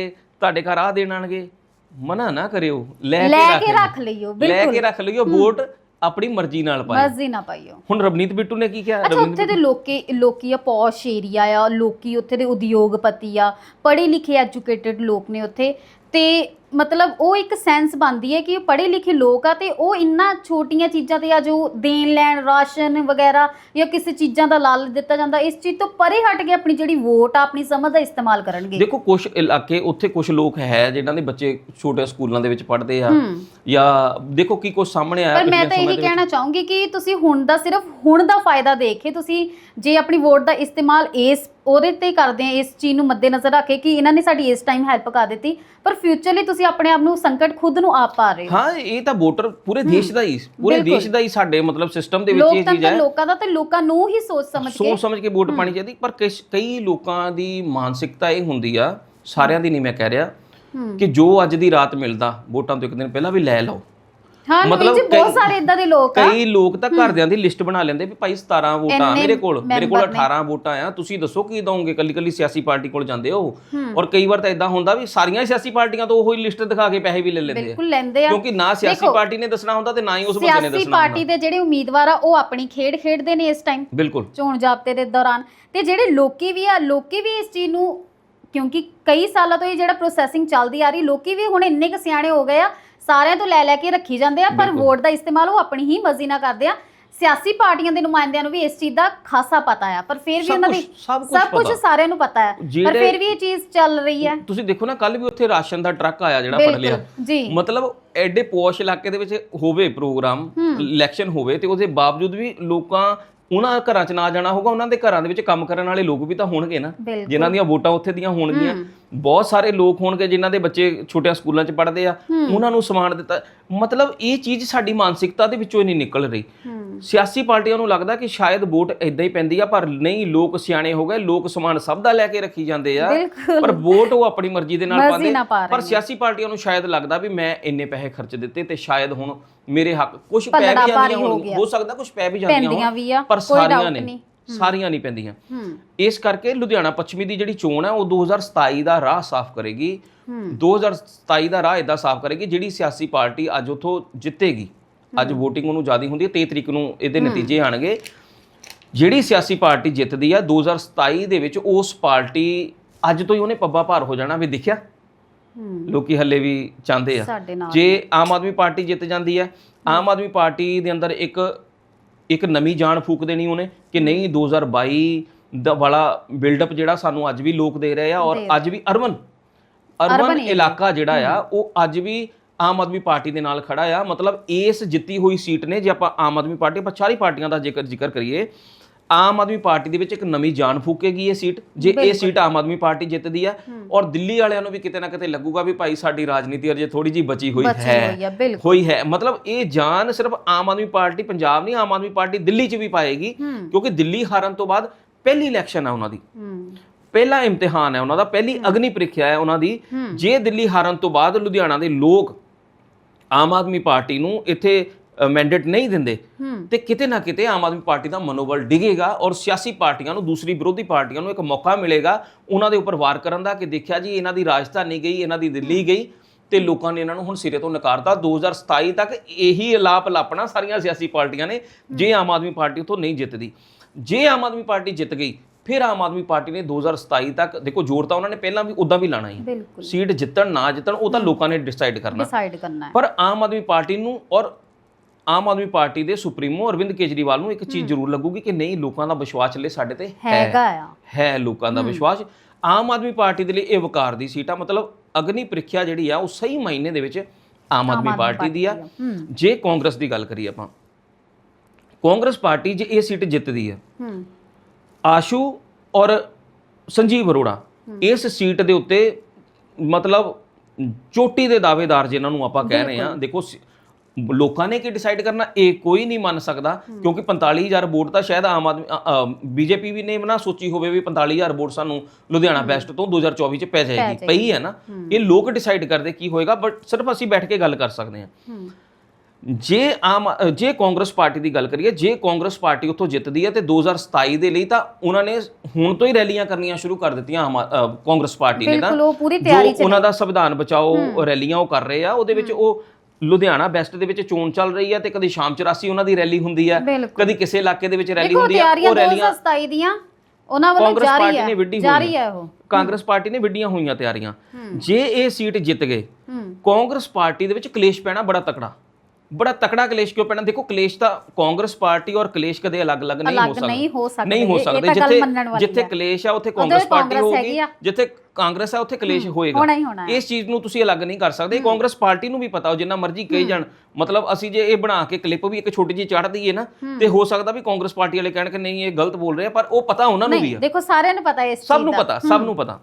ਤੁਹਾਡੇ ਘਰ ਆ ਦੇਣ ਆਣਗੇ ਮਨਾ ਨਾ ਕਰਿਓ ਲੈ ਲੈ ਕੇ ਕੇ ਰੱਖ ਰੱਖ ਲਈਓ ਲੈ ਬਿਲਕੁਲ। ਕੇ ਰੱਖ ਲਈਓ ਵੋਟ ਆਪਣੀ ਮਰਜ਼ੀ ਨਾਲ ਪਾਇਓ। ਮਰਜ਼ੀ ਨਾ ਪਾਈਓ ਹੁਣ ਰਵਨੀਤ ਬਿੱਟੂ ਨੇ ਕੀ ਕਿਹਾ? ਅੱਛਾ ਉੱਥੇ ਦੇ ਲੋਕੀ ਲੋਕੀ ਆ ਪੌਸ਼ ਏਰੀਆ ਆ ਲੋਕੀ ਉੱਥੇ ਦੇ ਉਦਯੋਗਪਤੀ ਆ ਪੜ੍ਹੇ ਲਿਖੇ ਐਜੂਕੇਟਿਡ ਲੋਕ ਨੇ ਉੱਥੇ। ਤੇ ਮਤਲਬ ਉਹ ਇੱਕ ਸੈਂਸ ਬਣਦੀ ਹੈ ਕਿ ਉਹ ਪੜ੍ਹੇ ਲਿਖੇ ਲੋਕ ਆ ਤੇ ਉਹ ਇੰਨਾ ਛੋਟੀਆਂ ਚੀਜ਼ਾਂ ਤੇ ਆ ਜੋ ਦੇਣ ਲੈਣ ਰਾਸ਼ਨ ਵਗੈਰਾ ਜਾਂ ਕਿਸੇ ਚੀਜ਼ਾਂ ਦਾ ਲਾਲ ਦਿੱਤਾ ਜਾਂਦਾ ਇਸ ਚੀਜ਼ ਤੋਂ ਪਰੇ ਹਟ ਕੇ ਆਪਣੀ ਜਿਹੜੀ ਵੋਟ ਆ ਆਪਣੀ ਸਮਝ ਦਾ ਇਸਤੇਮਾਲ ਕਰਨਗੇ ਦੇਖੋ ਕੁਝ ਇਲਾਕੇ ਉੱਥੇ ਕੁਝ ਲੋਕ ਹੈ ਜਿਨ੍ਹਾਂ ਦੇ ਬੱਚੇ ਛੋਟੇ ਸਕੂਲਾਂ ਦੇ ਵਿੱਚ ਪੜ੍ਹਦੇ ਆ ਜਾਂ ਦੇਖੋ ਕੀ ਕੁਝ ਸਾਹਮਣੇ ਆਇਆ ਪਰ ਮੈਂ ਤਾਂ ਇਹੀ। ਕਹਿਣਾ ਚਾਹੂੰਗੀ ਕਿ ਤੁਸੀਂ ਹੁਣ ਦਾ ਸਿਰਫ ਹੁਣ ਦਾ ਫਾਇਦਾ ਦੇਖ ਕੇ ਤੁਸੀਂ ਜੇ ਆਪਣੀ ਵੋਟ ਦਾ ਇਸਤੇਮਾਲ ਇਸ ਉਹਦੇ ਤੇ ਕਰਦੇ ਆ ਇਸ ਚੀਜ਼ ਨੂੰ ਮੱਦੇਨਜ਼ਰ ਰੱਖ ਕੇ ਕਿ ਇਹਨਾਂ ਨੇ ਸਾਡੀ ਇਸ ਟਾਈਮ ਹੈਲਪ ਕਰ ਦਿੱਤੀ ਪਰ ਫਿਊਚਰ ਲਈ ਤੁਸੀਂ ਆਪਣੇ ਆਪ ਨੂੰ ਸੰਕਟ ਖੁਦ ਨੂੰ ਆਪ ਪਾ ਰਹੇ ਹੋ ਹਾਂ ਇਹ ਤਾਂ ਵੋਟਰ ਪੂਰੇ ਦੇਸ਼ ਦਾ ਹੀ ਪੂਰੇ। ਦੇਸ਼ ਦਾ ਹੀ ਸਾਡੇ ਮਤਲਬ ਸਿਸਟਮ ਦੇ ਵਿੱਚ ਇਹ ਚੀਜ਼ ਹੈ ਲੋਕਾਂ ਦਾ ਤੇ ਲੋਕਾਂ ਨੂੰ ਹੀ ਸੋਚ ਸਮਝ ਕੇ ਸੋਚ ਸਮਝ ਕੇ ਵੋਟ ਪਾਣੀ ਚਾਹੀਦੀ ਪਰ ਕਈ ਲੋਕਾਂ ਦੀ ਮਾਨਸਿਕਤਾ ਇਹ ਹੁੰਦੀ ਆ ਸਾਰਿਆਂ ਦੀ ਨਹੀਂ ਮੈਂ ਕਹਿ ਰਿਹਾ। ਕਿ ਜੋ ਅੱਜ ਦੀ ਰਾਤ ਮਿਲਦਾ ਵੋਟਾਂ ਤੋਂ ਇੱਕ ਦਿਨ ਪਹਿਲਾਂ ਵੀ ਲੈ ਲਓ ਹਾਂ ਮਤਲਬ ਬਹੁਤ ਸਾਰੇ ਇਦਾਂ ਦੇ ਲੋਕ ਆ। ਕਈ ਲੋਕ ਤਾਂ ਘਰਦਿਆਂ ਦੀ ਲਿਸਟ ਬਣਾ ਲੈਂਦੇ ਵੀ ਭਾਈ 17 ਵੋਟਾਂ ਮੇਰੇ ਕੋਲ ਮੇਰੇ ਕੋਲ ਮੈਂਬਰ ਨੇ। 18 ਵੋਟਾਂ ਆ ਤੁਸੀਂ ਦੱਸੋ ਕੀ ਦਵੋਗੇ? ਕੱਲੀ ਕੱਲੀ ਸਿਆਸੀ ਪਾਰਟੀ ਕੋਲ ਜਾਂਦੇ ਹੋ। ਔਰ ਕਈ ਵਾਰ ਤਾਂ ਇਦਾਂ ਹੁੰਦਾ ਵੀ ਸਾਰੀਆਂ ਸਿਆਸੀ ਪਾਰਟੀਆਂ ਤੋਂ ਉਹੀ ਲਿਸਟ ਦਿਖਾ ਕੇ ਪੈਸੇ ਵੀ ਲੈ ਲੈਂਦੇ ਆ। ਬਿਲਕੁਲ ਲੈਂਦੇ ਆ। ਕਿਉਂਕਿ ਨਾ ਸਿਆਸੀ ਪਾਰਟੀ ਨੇ ਦੱਸਣਾ ਹੁੰਦਾ ਤੇ ਨਾ ਹੀ ਉਸ ਬੰਦੇ ਨੇ ਸਿਆਸੀ ਦੱਸਣਾ ਪਾਰਟੀ ਦੇ ਜਿਹੜੇ ਉਮੀਦਵਾਰ ਆ ਉਹ ਆਪਣੀ ਖੇਡ ਖੇਡਦੇ ਨੇ ਇਸ ਟਾਈਮ ਬਿਲਕੁਲ। ਚੋਣ ਜ਼ਾਬਤੇ ਦੇ ਦੌਰਾਨ। ਤੇ ਜਿਹੜੇ ਲੋਕੀ ਵੀ ਆ ਲੋਕੀ ਵੀ ਇਸ ਚੀਜ਼ ਨੂੰ ਕਿਉਂਕਿ ਕਈ ਸਾਲਾਂ ਤੋਂ ਇਹ ਜਿਹੜਾ ਪ੍ਰੋਸੈਸਿੰਗ ਚੱਲਦੀ ਆ ਰਹੀ ਲੋਕੀ ਵੀ ਹੁਣ ਇੰਨੇ ਕੁ ਸਿਆਣੇ ਹੋ ਗਏ ਆ ਸਾਰਿਆਂ ਤੋਂ ਲੈ ਲੈ ਕੇ ਰੱਖੀ ਜਾਂਦੇ ਆ ਪਰ ਬਿਲਕੁਲ। ਵੋਟ ਦਾ ਇਸਤੇਮਾਲ ਉਹ ਆਪਣੀ ਹੀ ਮਰਜ਼ੀ ਨਾਲ ਕਰਦੇ ਆ। ਸਿਆਸੀ ਪਾਰਟੀਆਂ ਦੇ ਨੁਮਾਇੰਦਿਆਂ ਨੂੰ ਵੀ ਇਸ ਚੀਜ਼ ਦਾ ਖਾਸਾ ਪਤਾ ਆ ਪਰ ਫਿਰ ਵੀ ਸਭ ਉਹਨਾਂ ਦੀ ਕੁਛ- ਸਭ ਕੁਛ ਸਭ ਕੁਝ ਪਤਾ। ਸਾਰਿਆਂ ਨੂੰ ਪਤਾ ਹੈ ਪਰ ਜਿਹੜੇ- ਫਿਰ ਵੀ ਇਹ ਚੀਜ਼ ਚੱਲ ਰਹੀ ਹੈ ਤੁਸੀਂ ਦੇਖੋ ਨਾ ਕੱਲ ਵੀ ਉੱਥੇ ਰਾਸ਼ਨ ਦਾ ਟਰੱਕ ਆਇਆ ਜਿਹੜਾ ਫੜ ਲਿਆ। ਬਿਲਕੁਲ ਜੀ। ਮਤਲਬ ਐਡੇ ਪੋਸ਼ ਇਲਾਕੇ ਦੇ ਵਿੱਚ ਹੋਵੇ ਪ੍ਰੋਗਰਾਮ ਇਲੈਕਸ਼ਨ ਹੋਵੇ ਤੇ ਉਹਦੇ ਬਾਵਜੂਦ ਵੀ ਲੋਕਾਂ ਉਹਨਾਂ ਘਰਾਂ 'ਚ ਨਾ ਜਾਣਾ ਹੋਗਾ ਉਹਨਾਂ ਦੇ ਘਰਾਂ ਦੇ ਵਿੱਚ ਕੰਮ ਕਰਨ ਵਾਲੇ ਲੋਕ ਵੀ ਤਾਂ ਹੋਣਗੇ ਨਾ। ਬਿਲਕੁਲ। ਜਿਨ੍ਹਾਂ ਦੀਆਂ ਵੋਟਾਂ ਉੱਥੇ ਦੀਆਂ ਹੋਣਗੀਆਂ। ਬਹੁਤ ਸਾਰੇ ਲੋਕ ਹੋਣਗੇ ਜਿਨ੍ਹਾਂ ਦੇ ਬੱਚੇ ਛੋਟਿਆਂ ਸਕੂਲਾਂ 'ਚ ਪੜ੍ਹਦੇ ਆ ਉਹਨਾਂ ਨੂੰ ਸਮਾਨ ਦਿੱਤਾ। ਮਤਲਬ ਇਹ ਚੀਜ਼ ਸਾਡੀ ਮਾਨਸਿਕਤਾ ਦੇ ਵਿੱਚੋਂ ਹੀ ਨਹੀਂ ਨਿਕਲ ਰਹੀ। ਸਿਆਸੀ ਪਾਰਟੀਆਂ ਨੂੰ ਲੱਗਦਾ ਕਿ ਸ਼ਾਇਦ ਵੋਟ ਇਦਾਂ ਹੀ ਪੈਂਦੀ ਆ ਪਰ ਨਹੀਂ ਲੋਕ ਸਿਆਣੇ ਹੋ ਗਏ ਲੋਕ ਸਮਾਨ ਸਭ ਦਾ ਲੈ ਕੇ ਰੱਖੀ ਜਾਂਦੇ ਆ। ਪਰ ਵੋਟ ਉਹ ਆਪਣੀ ਮਰਜ਼ੀ ਦੇ ਨਾਲ ਪਾਉਂਦੇ। ਪਰ ਸਿਆਸੀ ਪਾਰਟੀਆਂ ਨੂੰ ਸ਼ਾਇਦ ਲੱਗਦਾ ਵੀ ਮੈਂ ਇੰਨੇ ਪੈਸੇ ਖਰਚ ਦਿੱਤੇ ਤੇ ਸ਼ਾਇਦ ਹੁਣ ਮੇਰੇ ਹੱਕ ਕੁਝ ਪੈ ਵੀ ਜਾਂਦੀਆਂ ਹੋ ਸਕਦਾ ਕੁਝ ਪੈ ਵੀ ਜਾਂਦੀਆਂ ਪਰ ਸਾਰੀਆਂ ਨਹੀਂ। ਸਾਰੀਆਂ ਨਹੀਂ ਪੈਂਦੀਆਂ। ਇਸ ਕਰਕੇ ਲੁਧਿਆਣਾ ਪੱਛਮੀ ਦੀ ਜਿਹੜੀ ਚੋਣ ਹੈ ਉਹ 2027 ਦਾ ਰਾਹ ਸਾਫ਼ ਕਰੇਗੀ। ਹੂੰ। 2027 ਦਾ ਰਾਹ ਇਦਾਂ ਸਾਫ਼ ਕਰੇਗੀ ਜਿਹੜੀ ਸਿਆਸੀ ਪਾਰਟੀ ਅੱਜ ਉਥੋਂ ਜਿੱਤੇਗੀ। ਅੱਜ VOTING ਉਹਨੂੰ ਜ਼ਿਆਦਾ ਹੁੰਦੀ ਹੈ 23 ਤਰੀਕ ਨੂੰ ਇਹਦੇ ਨਤੀਜੇ ਆਣਗੇ। ਜਿਹੜੀ ਸਿਆਸੀ ਪਾਰਟੀ ਜਿੱਤਦੀ ਆ 2027 ਦੇ ਵਿੱਚ ਉਸ ਪਾਰਟੀ ਅੱਜ ਤੋਂ ਹੀ ਉਹਨੇ ਪੱਬਾ ਭਾਰ ਹੋ ਜਾਣਾ ਵੀ ਦੇਖਿਆ? ਲੋਕੀ ਹੱਲੇ ਵੀ ਚਾਹੁੰਦੇ ਆ। ਜੇ ਆਮ ਆਦਮੀ ਪਾਰਟੀ ਜਿੱਤ ਜਾਂਦੀ ਹੈ ਆਮ ਆਦਮੀ ਪਾਰਟੀ ਦੇ ਅੰਦਰ ਇੱਕ ਇੱਕ ਨਵੀਂ ਜਾਨ ਫੂਕ ਦੇਣੀ ਉਹਨੇ ਕਿ ਨਹੀਂ 2022 ਦਾ ਵਾਲਾ ਬਿਲਡਅਪ ਜਿਹੜਾ ਸਾਨੂੰ ਅੱਜ ਵੀ ਲੋਕ ਦੇ ਰਹੇ ਆ ਔਰ ਅੱਜ ਵੀ ਅਰਬਨ। ਅਰਬਨ। ਇਲਾਕਾ ਜਿਹੜਾ ਆ ਉਹ ਅੱਜ ਵੀ ਆਮ ਆਦਮੀ ਪਾਰਟੀ ਦੇ ਨਾਲ ਖੜਾ ਆ। ਮਤਲਬ ਇਸ ਜਿੱਤੀ ਹੋਈ ਸੀਟ ਨੇ ਜੇ ਆਪਾਂ ਆਮ ਆਦਮੀ ਪਾਰਟੀ ਆਪਾਂ ਸਾਰੀ ਪਾਰਟੀਆਂ ਦਾ ਜੇਕਰ ਜ਼ਿਕਰ ਕਰੀਏ ਆਮ ਆਦਮੀ ਪਾਰਟੀ ਦੇ ਵਿੱਚ ਇੱਕ ਨਵੀਂ ਜਾਨ ਫੂਕੇਗੀ ਇਹ ਸੀਟ ਜੇ ਇਹ ਸੀਟ ਆਮ ਆਦਮੀ ਪਾਰਟੀ ਜਿੱਤਦੀ ਆ। ਔਰ ਦਿੱਲੀ ਵਾਲਿਆਂ ਨੂੰ ਵੀ ਕਿਤੇ ਨਾ ਕਿਤੇ ਲੱਗੂਗਾ ਵੀ ਭਾਈ ਸਾਡੀ ਰਾਜਨੀਤੀ ਅਜੇ ਥੋੜੀ ਜੀ ਬਚੀ ਹੋਈ ਹੈ। ਹੋਈ ਆ ਹੈ। ਮਤਲਬ ਇਹ ਜਾਨ ਸਿਰਫ ਆਮ ਆਦਮੀ ਪਾਰਟੀ ਪੰਜਾਬ ਨਹੀਂ ਆਮ ਆਦਮੀ ਪਾਰਟੀ ਦਿੱਲੀ 'ਚ ਵੀ ਪਾਏਗੀ ਕਿਉਂਕਿ ਦਿੱਲੀ ਹਾਰਨ ਤੋਂ ਬਾਅਦ ਪਹਿਲੀ ਇਲੈਕਸ਼ਨ ਹੈ ਉਹਨਾਂ ਦੀ। ਪਹਿਲਾ ਇਮਤਿਹਾਨ ਹੈ ਉਹਨਾਂ ਦਾ ਪਹਿਲੀ ਅਗਨੀ ਪ੍ਰੀਖਿਆ ਹੈ ਉਹਨਾਂ ਦੀ। ਜੇ ਦਿੱਲੀ ਹਾਰਨ ਤੋਂ ਬਾਅਦ ਲੁਧਿਆਣਾ ਦੇ ਲੋਕ ਆਮ ਆਦਮੀ ਪਾਰਟੀ ਨੂੰ ਇੱਥੇ ਮੈਂਡੇਟ ਨਹੀਂ ਦਿੰਦੇ ਤੇ ਕਿਤੇ ਨਾ ਕਿਤੇ ਆਮ ਆਦਮੀ ਪਾਰਟੀ ਦਾ ਮਨੋਬਲ ਡਿਗੇਗਾ ਔਰ ਸਿਆਸੀ ਪਾਰਟੀਆਂ ਨੂੰ ਦੂਸਰੀ ਵਿਰੋਧੀ ਪਾਰਟੀਆਂ ਨੂੰ ਇੱਕ ਮੌਕਾ ਮਿਲੇਗਾ ਉਹਨਾਂ ਦੇ ਉੱਪਰ ਵਾਰ ਕਰਨ ਦਾ ਕਿ ਦੇਖਿਆ ਜੀ ਇਹਨਾਂ ਦੀ ਰਾਜਧਾਨੀ ਗਈ ਇਹਨਾਂ ਦੀ ਦਿੱਲੀ ਗਈ ਤੇ ਲੋਕਾਂ ਨੇ ਇਹਨਾਂ ਨੂੰ ਹੁਣ ਸਿਰੇ ਤੋਂ ਨਕਾਰਤਾ। 2027 ਤੱਕ ਇਹੀ ਅਲਾਪ ਲਾਪਣਾ ਸਾਰੀਆਂ ਸਿਆਸੀ ਪਾਰਟੀਆਂ ਨੇ ਜੇ ਆਮ ਆਦਮੀ ਪਾਰਟੀ ਉਥੋਂ ਨਹੀਂ ਜਿੱਤਦੀ। ਜੇ ਆਮ ਆਦਮੀ ਪਾਰਟੀ ਜਿੱਤ ਗਈ ਫਿਰ ਆਮ ਆਦਮੀ ਪਾਰਟੀ ਨੇ 2027 ਤੱਕ ਦੇਖੋ ਜ਼ੋਰ ਤਾਂ ਉਹਨਾਂ ਨੇ ਪਹਿਲਾਂ ਵੀ ਉਦਾਂ ਵੀ ਲਾਣਾ ਹੀ। ਸੀਟ ਜਿੱਤਣ ਨਾ ਜਿੱਤਣ ਉਹ ਤਾਂ ਲੋਕਾਂ ਨੇ ਡਿਸਾਈਡ ਕਰਨਾ। ਡਿਸਾਈਡ ਕਰਨਾ ਹੈ। ਪਰ ਆਮ ਆਦਮੀ ਪਾਰਟੀ ਨੂੰ ਔਰ ਆਮ ਆਦਮੀ ਪਾਰਟੀ ਦੇ ਸੁਪਰੀਮੋ ਅਰਵਿੰਦ ਕੇਜਰੀਵਾਲ ਨੂੰ ਇੱਕ ਚੀਜ਼ ਜ਼ਰੂਰ ਲੱਗੂਗੀ ਕਿ ਨਹੀਂ ਲੋਕਾਂ ਦਾ ਵਿਸ਼ਵਾਸ ਚੱਲੇ ਸਾਡੇ ਤੇ ਹੈਗਾ ਆ। ਹੈ ਲੋਕਾਂ ਦਾ ਵਿਸ਼ਵਾਸ। ਆਮ ਆਦਮੀ ਪਾਰਟੀ ਦੇ ਲਈ ਇਹ ਵਕਾਰ ਦੀ ਸੀਟ ਆ ਮਤਲਬ ਅਗਨੀ ਪ੍ਰੀਖਿਆ ਜਿਹੜੀ ਆ ਉਹ ਸਹੀ ਮਾਇਨੇ ਦੇ ਵਿੱਚ ਆਮ ਆਦਮੀ ਪਾਰਟੀ ਦੀ ਆ। ਜੇ ਕਾਂਗਰਸ ਦੀ ਗੱਲ ਕਰੀਏ ਆਪਾਂ ਕਾਂਗਰਸ ਪਾਰਟੀ ਜੇ ਇਹ ਸੀਟ ਜਿੱਤਦੀ ਹੈ ਹੂੰ ਆਸ਼ੂ ਔਰ ਸੰਜੀਵ ਅਰੋੜਾ ਇਸ ਸੀਟ ਦੇ ਉੱਤੇ ਮਤਲਬ ਚੋਟੀ ਦੇ ਦਾਅਵੇਦਾਰ ਜਿਨ੍ਹਾਂ ਨੂੰ ਆਪਾਂ ਕਹਿ ਰਹੇ ਹਾਂ ਦੇਖੋ ਲੋਕਾਂ ਨੇ ਕੀ ਡਿਸਾਈਡ ਕਰਨਾ? ਇਹ ਕੋਈ ਨਹੀਂ ਮੰਨ ਸਕਦਾ ਕਿਉਂਕਿ 45000 ਵੋਟ ਤਾਂ ਸ਼ਾਇਦ ਆਮ ਆਦਮੀ ਬੀਜੇਪੀ ਵੀ ਨੇ ਨਾ ਸੋਚੀ ਹੋਵੇ ਵੀ 45000 ਵੋਟ ਸਾਨੂੰ ਲੁਧਿਆਣਾ ਵੈਸਟ ਤੋਂ 2024 ਚ ਪੈ ਜਾਏਗੀ ਪਈ ਹੈ ਨਾ। ਇਹ ਲੋਕ ਡਿਸਾਈਡ ਕਰਦੇ ਕੀ ਹੋਏਗਾ ਬਟ ਸਿਰਫ ਅਸੀਂ ਬੈਠ ਕੇ ਗੱਲ ਕਰ ਸਕਦੇ ਹਾਂ। ਜੇ ਆਮ ਜੇ ਕਾਂਗਰਸ ਪਾਰਟੀ ਦੀ ਗੱਲ ਕਰੀਏ ਜੇ ਕਾਂਗਰਸ ਪਾਰਟੀ ਉੱਥੋਂ ਜਿੱਤਦੀ ਹੈ ਤੇ 2027 ਦੇ ਲਈ ਤਾਂ ਉਹਨਾਂ ਨੇ ਹੁਣ ਤੋਂ ਹੀ ਰੈਲੀਆਂ ਕਰਨੀਆਂ ਸ਼ੁਰੂ ਕਰ ਦਿੱਤੀਆਂ ਆਮ ਕਾਂਗਰਸ ਪਾਰਟੀ ਨੇ ਬਿਲਕੁਲ ਤਾਂ ਉਹ ਪੂਰੀ ਤਿਆਰੀ ਜੋ ਉਹਨਾਂ ਦਾ ਸੰਵਿਧਾਨ ਬਚਾਓ ਰੈਲੀਆਂ ਉਹ ਕਰ ਰਹੇ ਆ ਉਹਦੇ ਵਿੱਚ ਉਹ ਲੁਧਿਆਣਾ ਵੈਸਟ ਦੇ ਵਿੱਚ ਚੋਣ ਚੱਲ ਰਹੀ ਹੈ ਤੇ ਕਦੀ ਸ਼ਾਮ 84 ਉਹਨਾਂ ਦੀ ਰੈਲੀ ਹੁੰਦੀ ਹੈ ਬਿਲਕੁਲ। ਕਦੀ ਕਿਸੇ ਇਲਾਕੇ ਦੇ ਵਿੱਚ ਰੈਲੀ ਦੇਖੋ ਹੁੰਦੀ ਹੈ ਤਿਆਰੀਆਂ ਉਹ ਰੈਲੀਆਂ 2027 ਦੀਆਂ ਉਹਨਾਂ ਵੱਲੋਂ ਕਾਂਗਰਸ ਜਾਰੀ ਪਾਰਟੀ ਹੈ ਨੇ ਹੋਈ ਜਾਰੀ ਹੈ ਉਹ। ਕਾਂਗਰਸ ਪਾਰਟੀ ਨੇ ਵਿੱਢੀਆਂ ਹੋਈਆਂ ਤਿਆਰੀਆਂ। ਜੇ ਇਹ ਸੀਟ ਜਿੱਤ ਗਏ ਹੂੰ। ਕਾਂਗਰਸ ਪਾਰਟੀ ਦੇ ਵਿੱਚ ਕਲੇਸ਼ ਪੈਣਾ ਬੜਾ ਤਕੜਾ। ਬੜਾ ਤਕੜਾ ਕਲੇਸ਼ ਕਿਉਂ ਪੈਣਾ? ਦੇਖੋ ਕਲੇਸ਼ ਤਾਂ ਕਾਂਗਰਸ ਪਾਰਟੀ ਔਰ ਕਲੇਸ਼ ਕਦੇ ਅਲੱਗ-ਅਲੱਗ ਨਹੀਂ ਹੋ ਸਕਦੇ। ਨਹੀਂ ਹੋ ਸਕਦੇ। ਨਹੀਂ ਹੋ ਜਿੱਥੇ ਜਿੱਥੇ ਹੈ। ਕਲੇਸ਼ ਆ ਉੱਥੇ ਕਾਂਗਰਸ ਪਾਰਟੀ ਹੋਊਗੀ। ਜਿੱਥੇ ਕਾਂਗਰਸ ਆ ਉੱਥੇ ਕਲੇਸ਼ ਹੋਏਗਾ। ਹੋਣਾ ਹੀ ਹੋਣਾ ਹੈ। ਇਸ ਚੀਜ਼ ਨੂੰ ਤੁਸੀਂ ਅਲੱਗ ਨਹੀਂ ਕਰ ਸਕਦੇ। ਕਾਂਗਰਸ ਪਾਰਟੀ ਨੂੰ ਵੀ ਪਤਾ ਉਹ ਜਿੰਨਾ ਮਰਜ਼ੀ ਕਹੀ ਜਾਣ। ਮਤਲਬ ਅਸੀਂ ਜੇ ਇਹ ਬਣਾ ਕੇ ਕਲਿੱਪ ਵੀ ਇੱਕ ਛੋਟੀ ਜਿਹੀ ਚੜ੍ਹ ਦਈਏ ਨਾ ਤੇ ਹੋ ਸਕਦਾ ਵੀ ਕਾਂਗਰਸ ਪਾਰਟੀ ਵਾਲੇ ਕਹਿਣ ਕਿ ਨਹੀਂ ਇਹ ਗਲਤ ਬੋਲ ਰਹੇ ਆ ਪਰ ਉਹ ਪਤਾ ਉਹਨਾਂ ਨੂੰ ਵੀ ਆ। ਦੇਖੋ ਸਾਰਿਆਂ ਨੂੰ ਪਤਾ ਹੈ ਇਸ ਸਭ ਚੀਜ਼ ਨੂੰ ਦਾ। ਪਤਾ ਸਭ ਨੂੰ ਪਤਾ।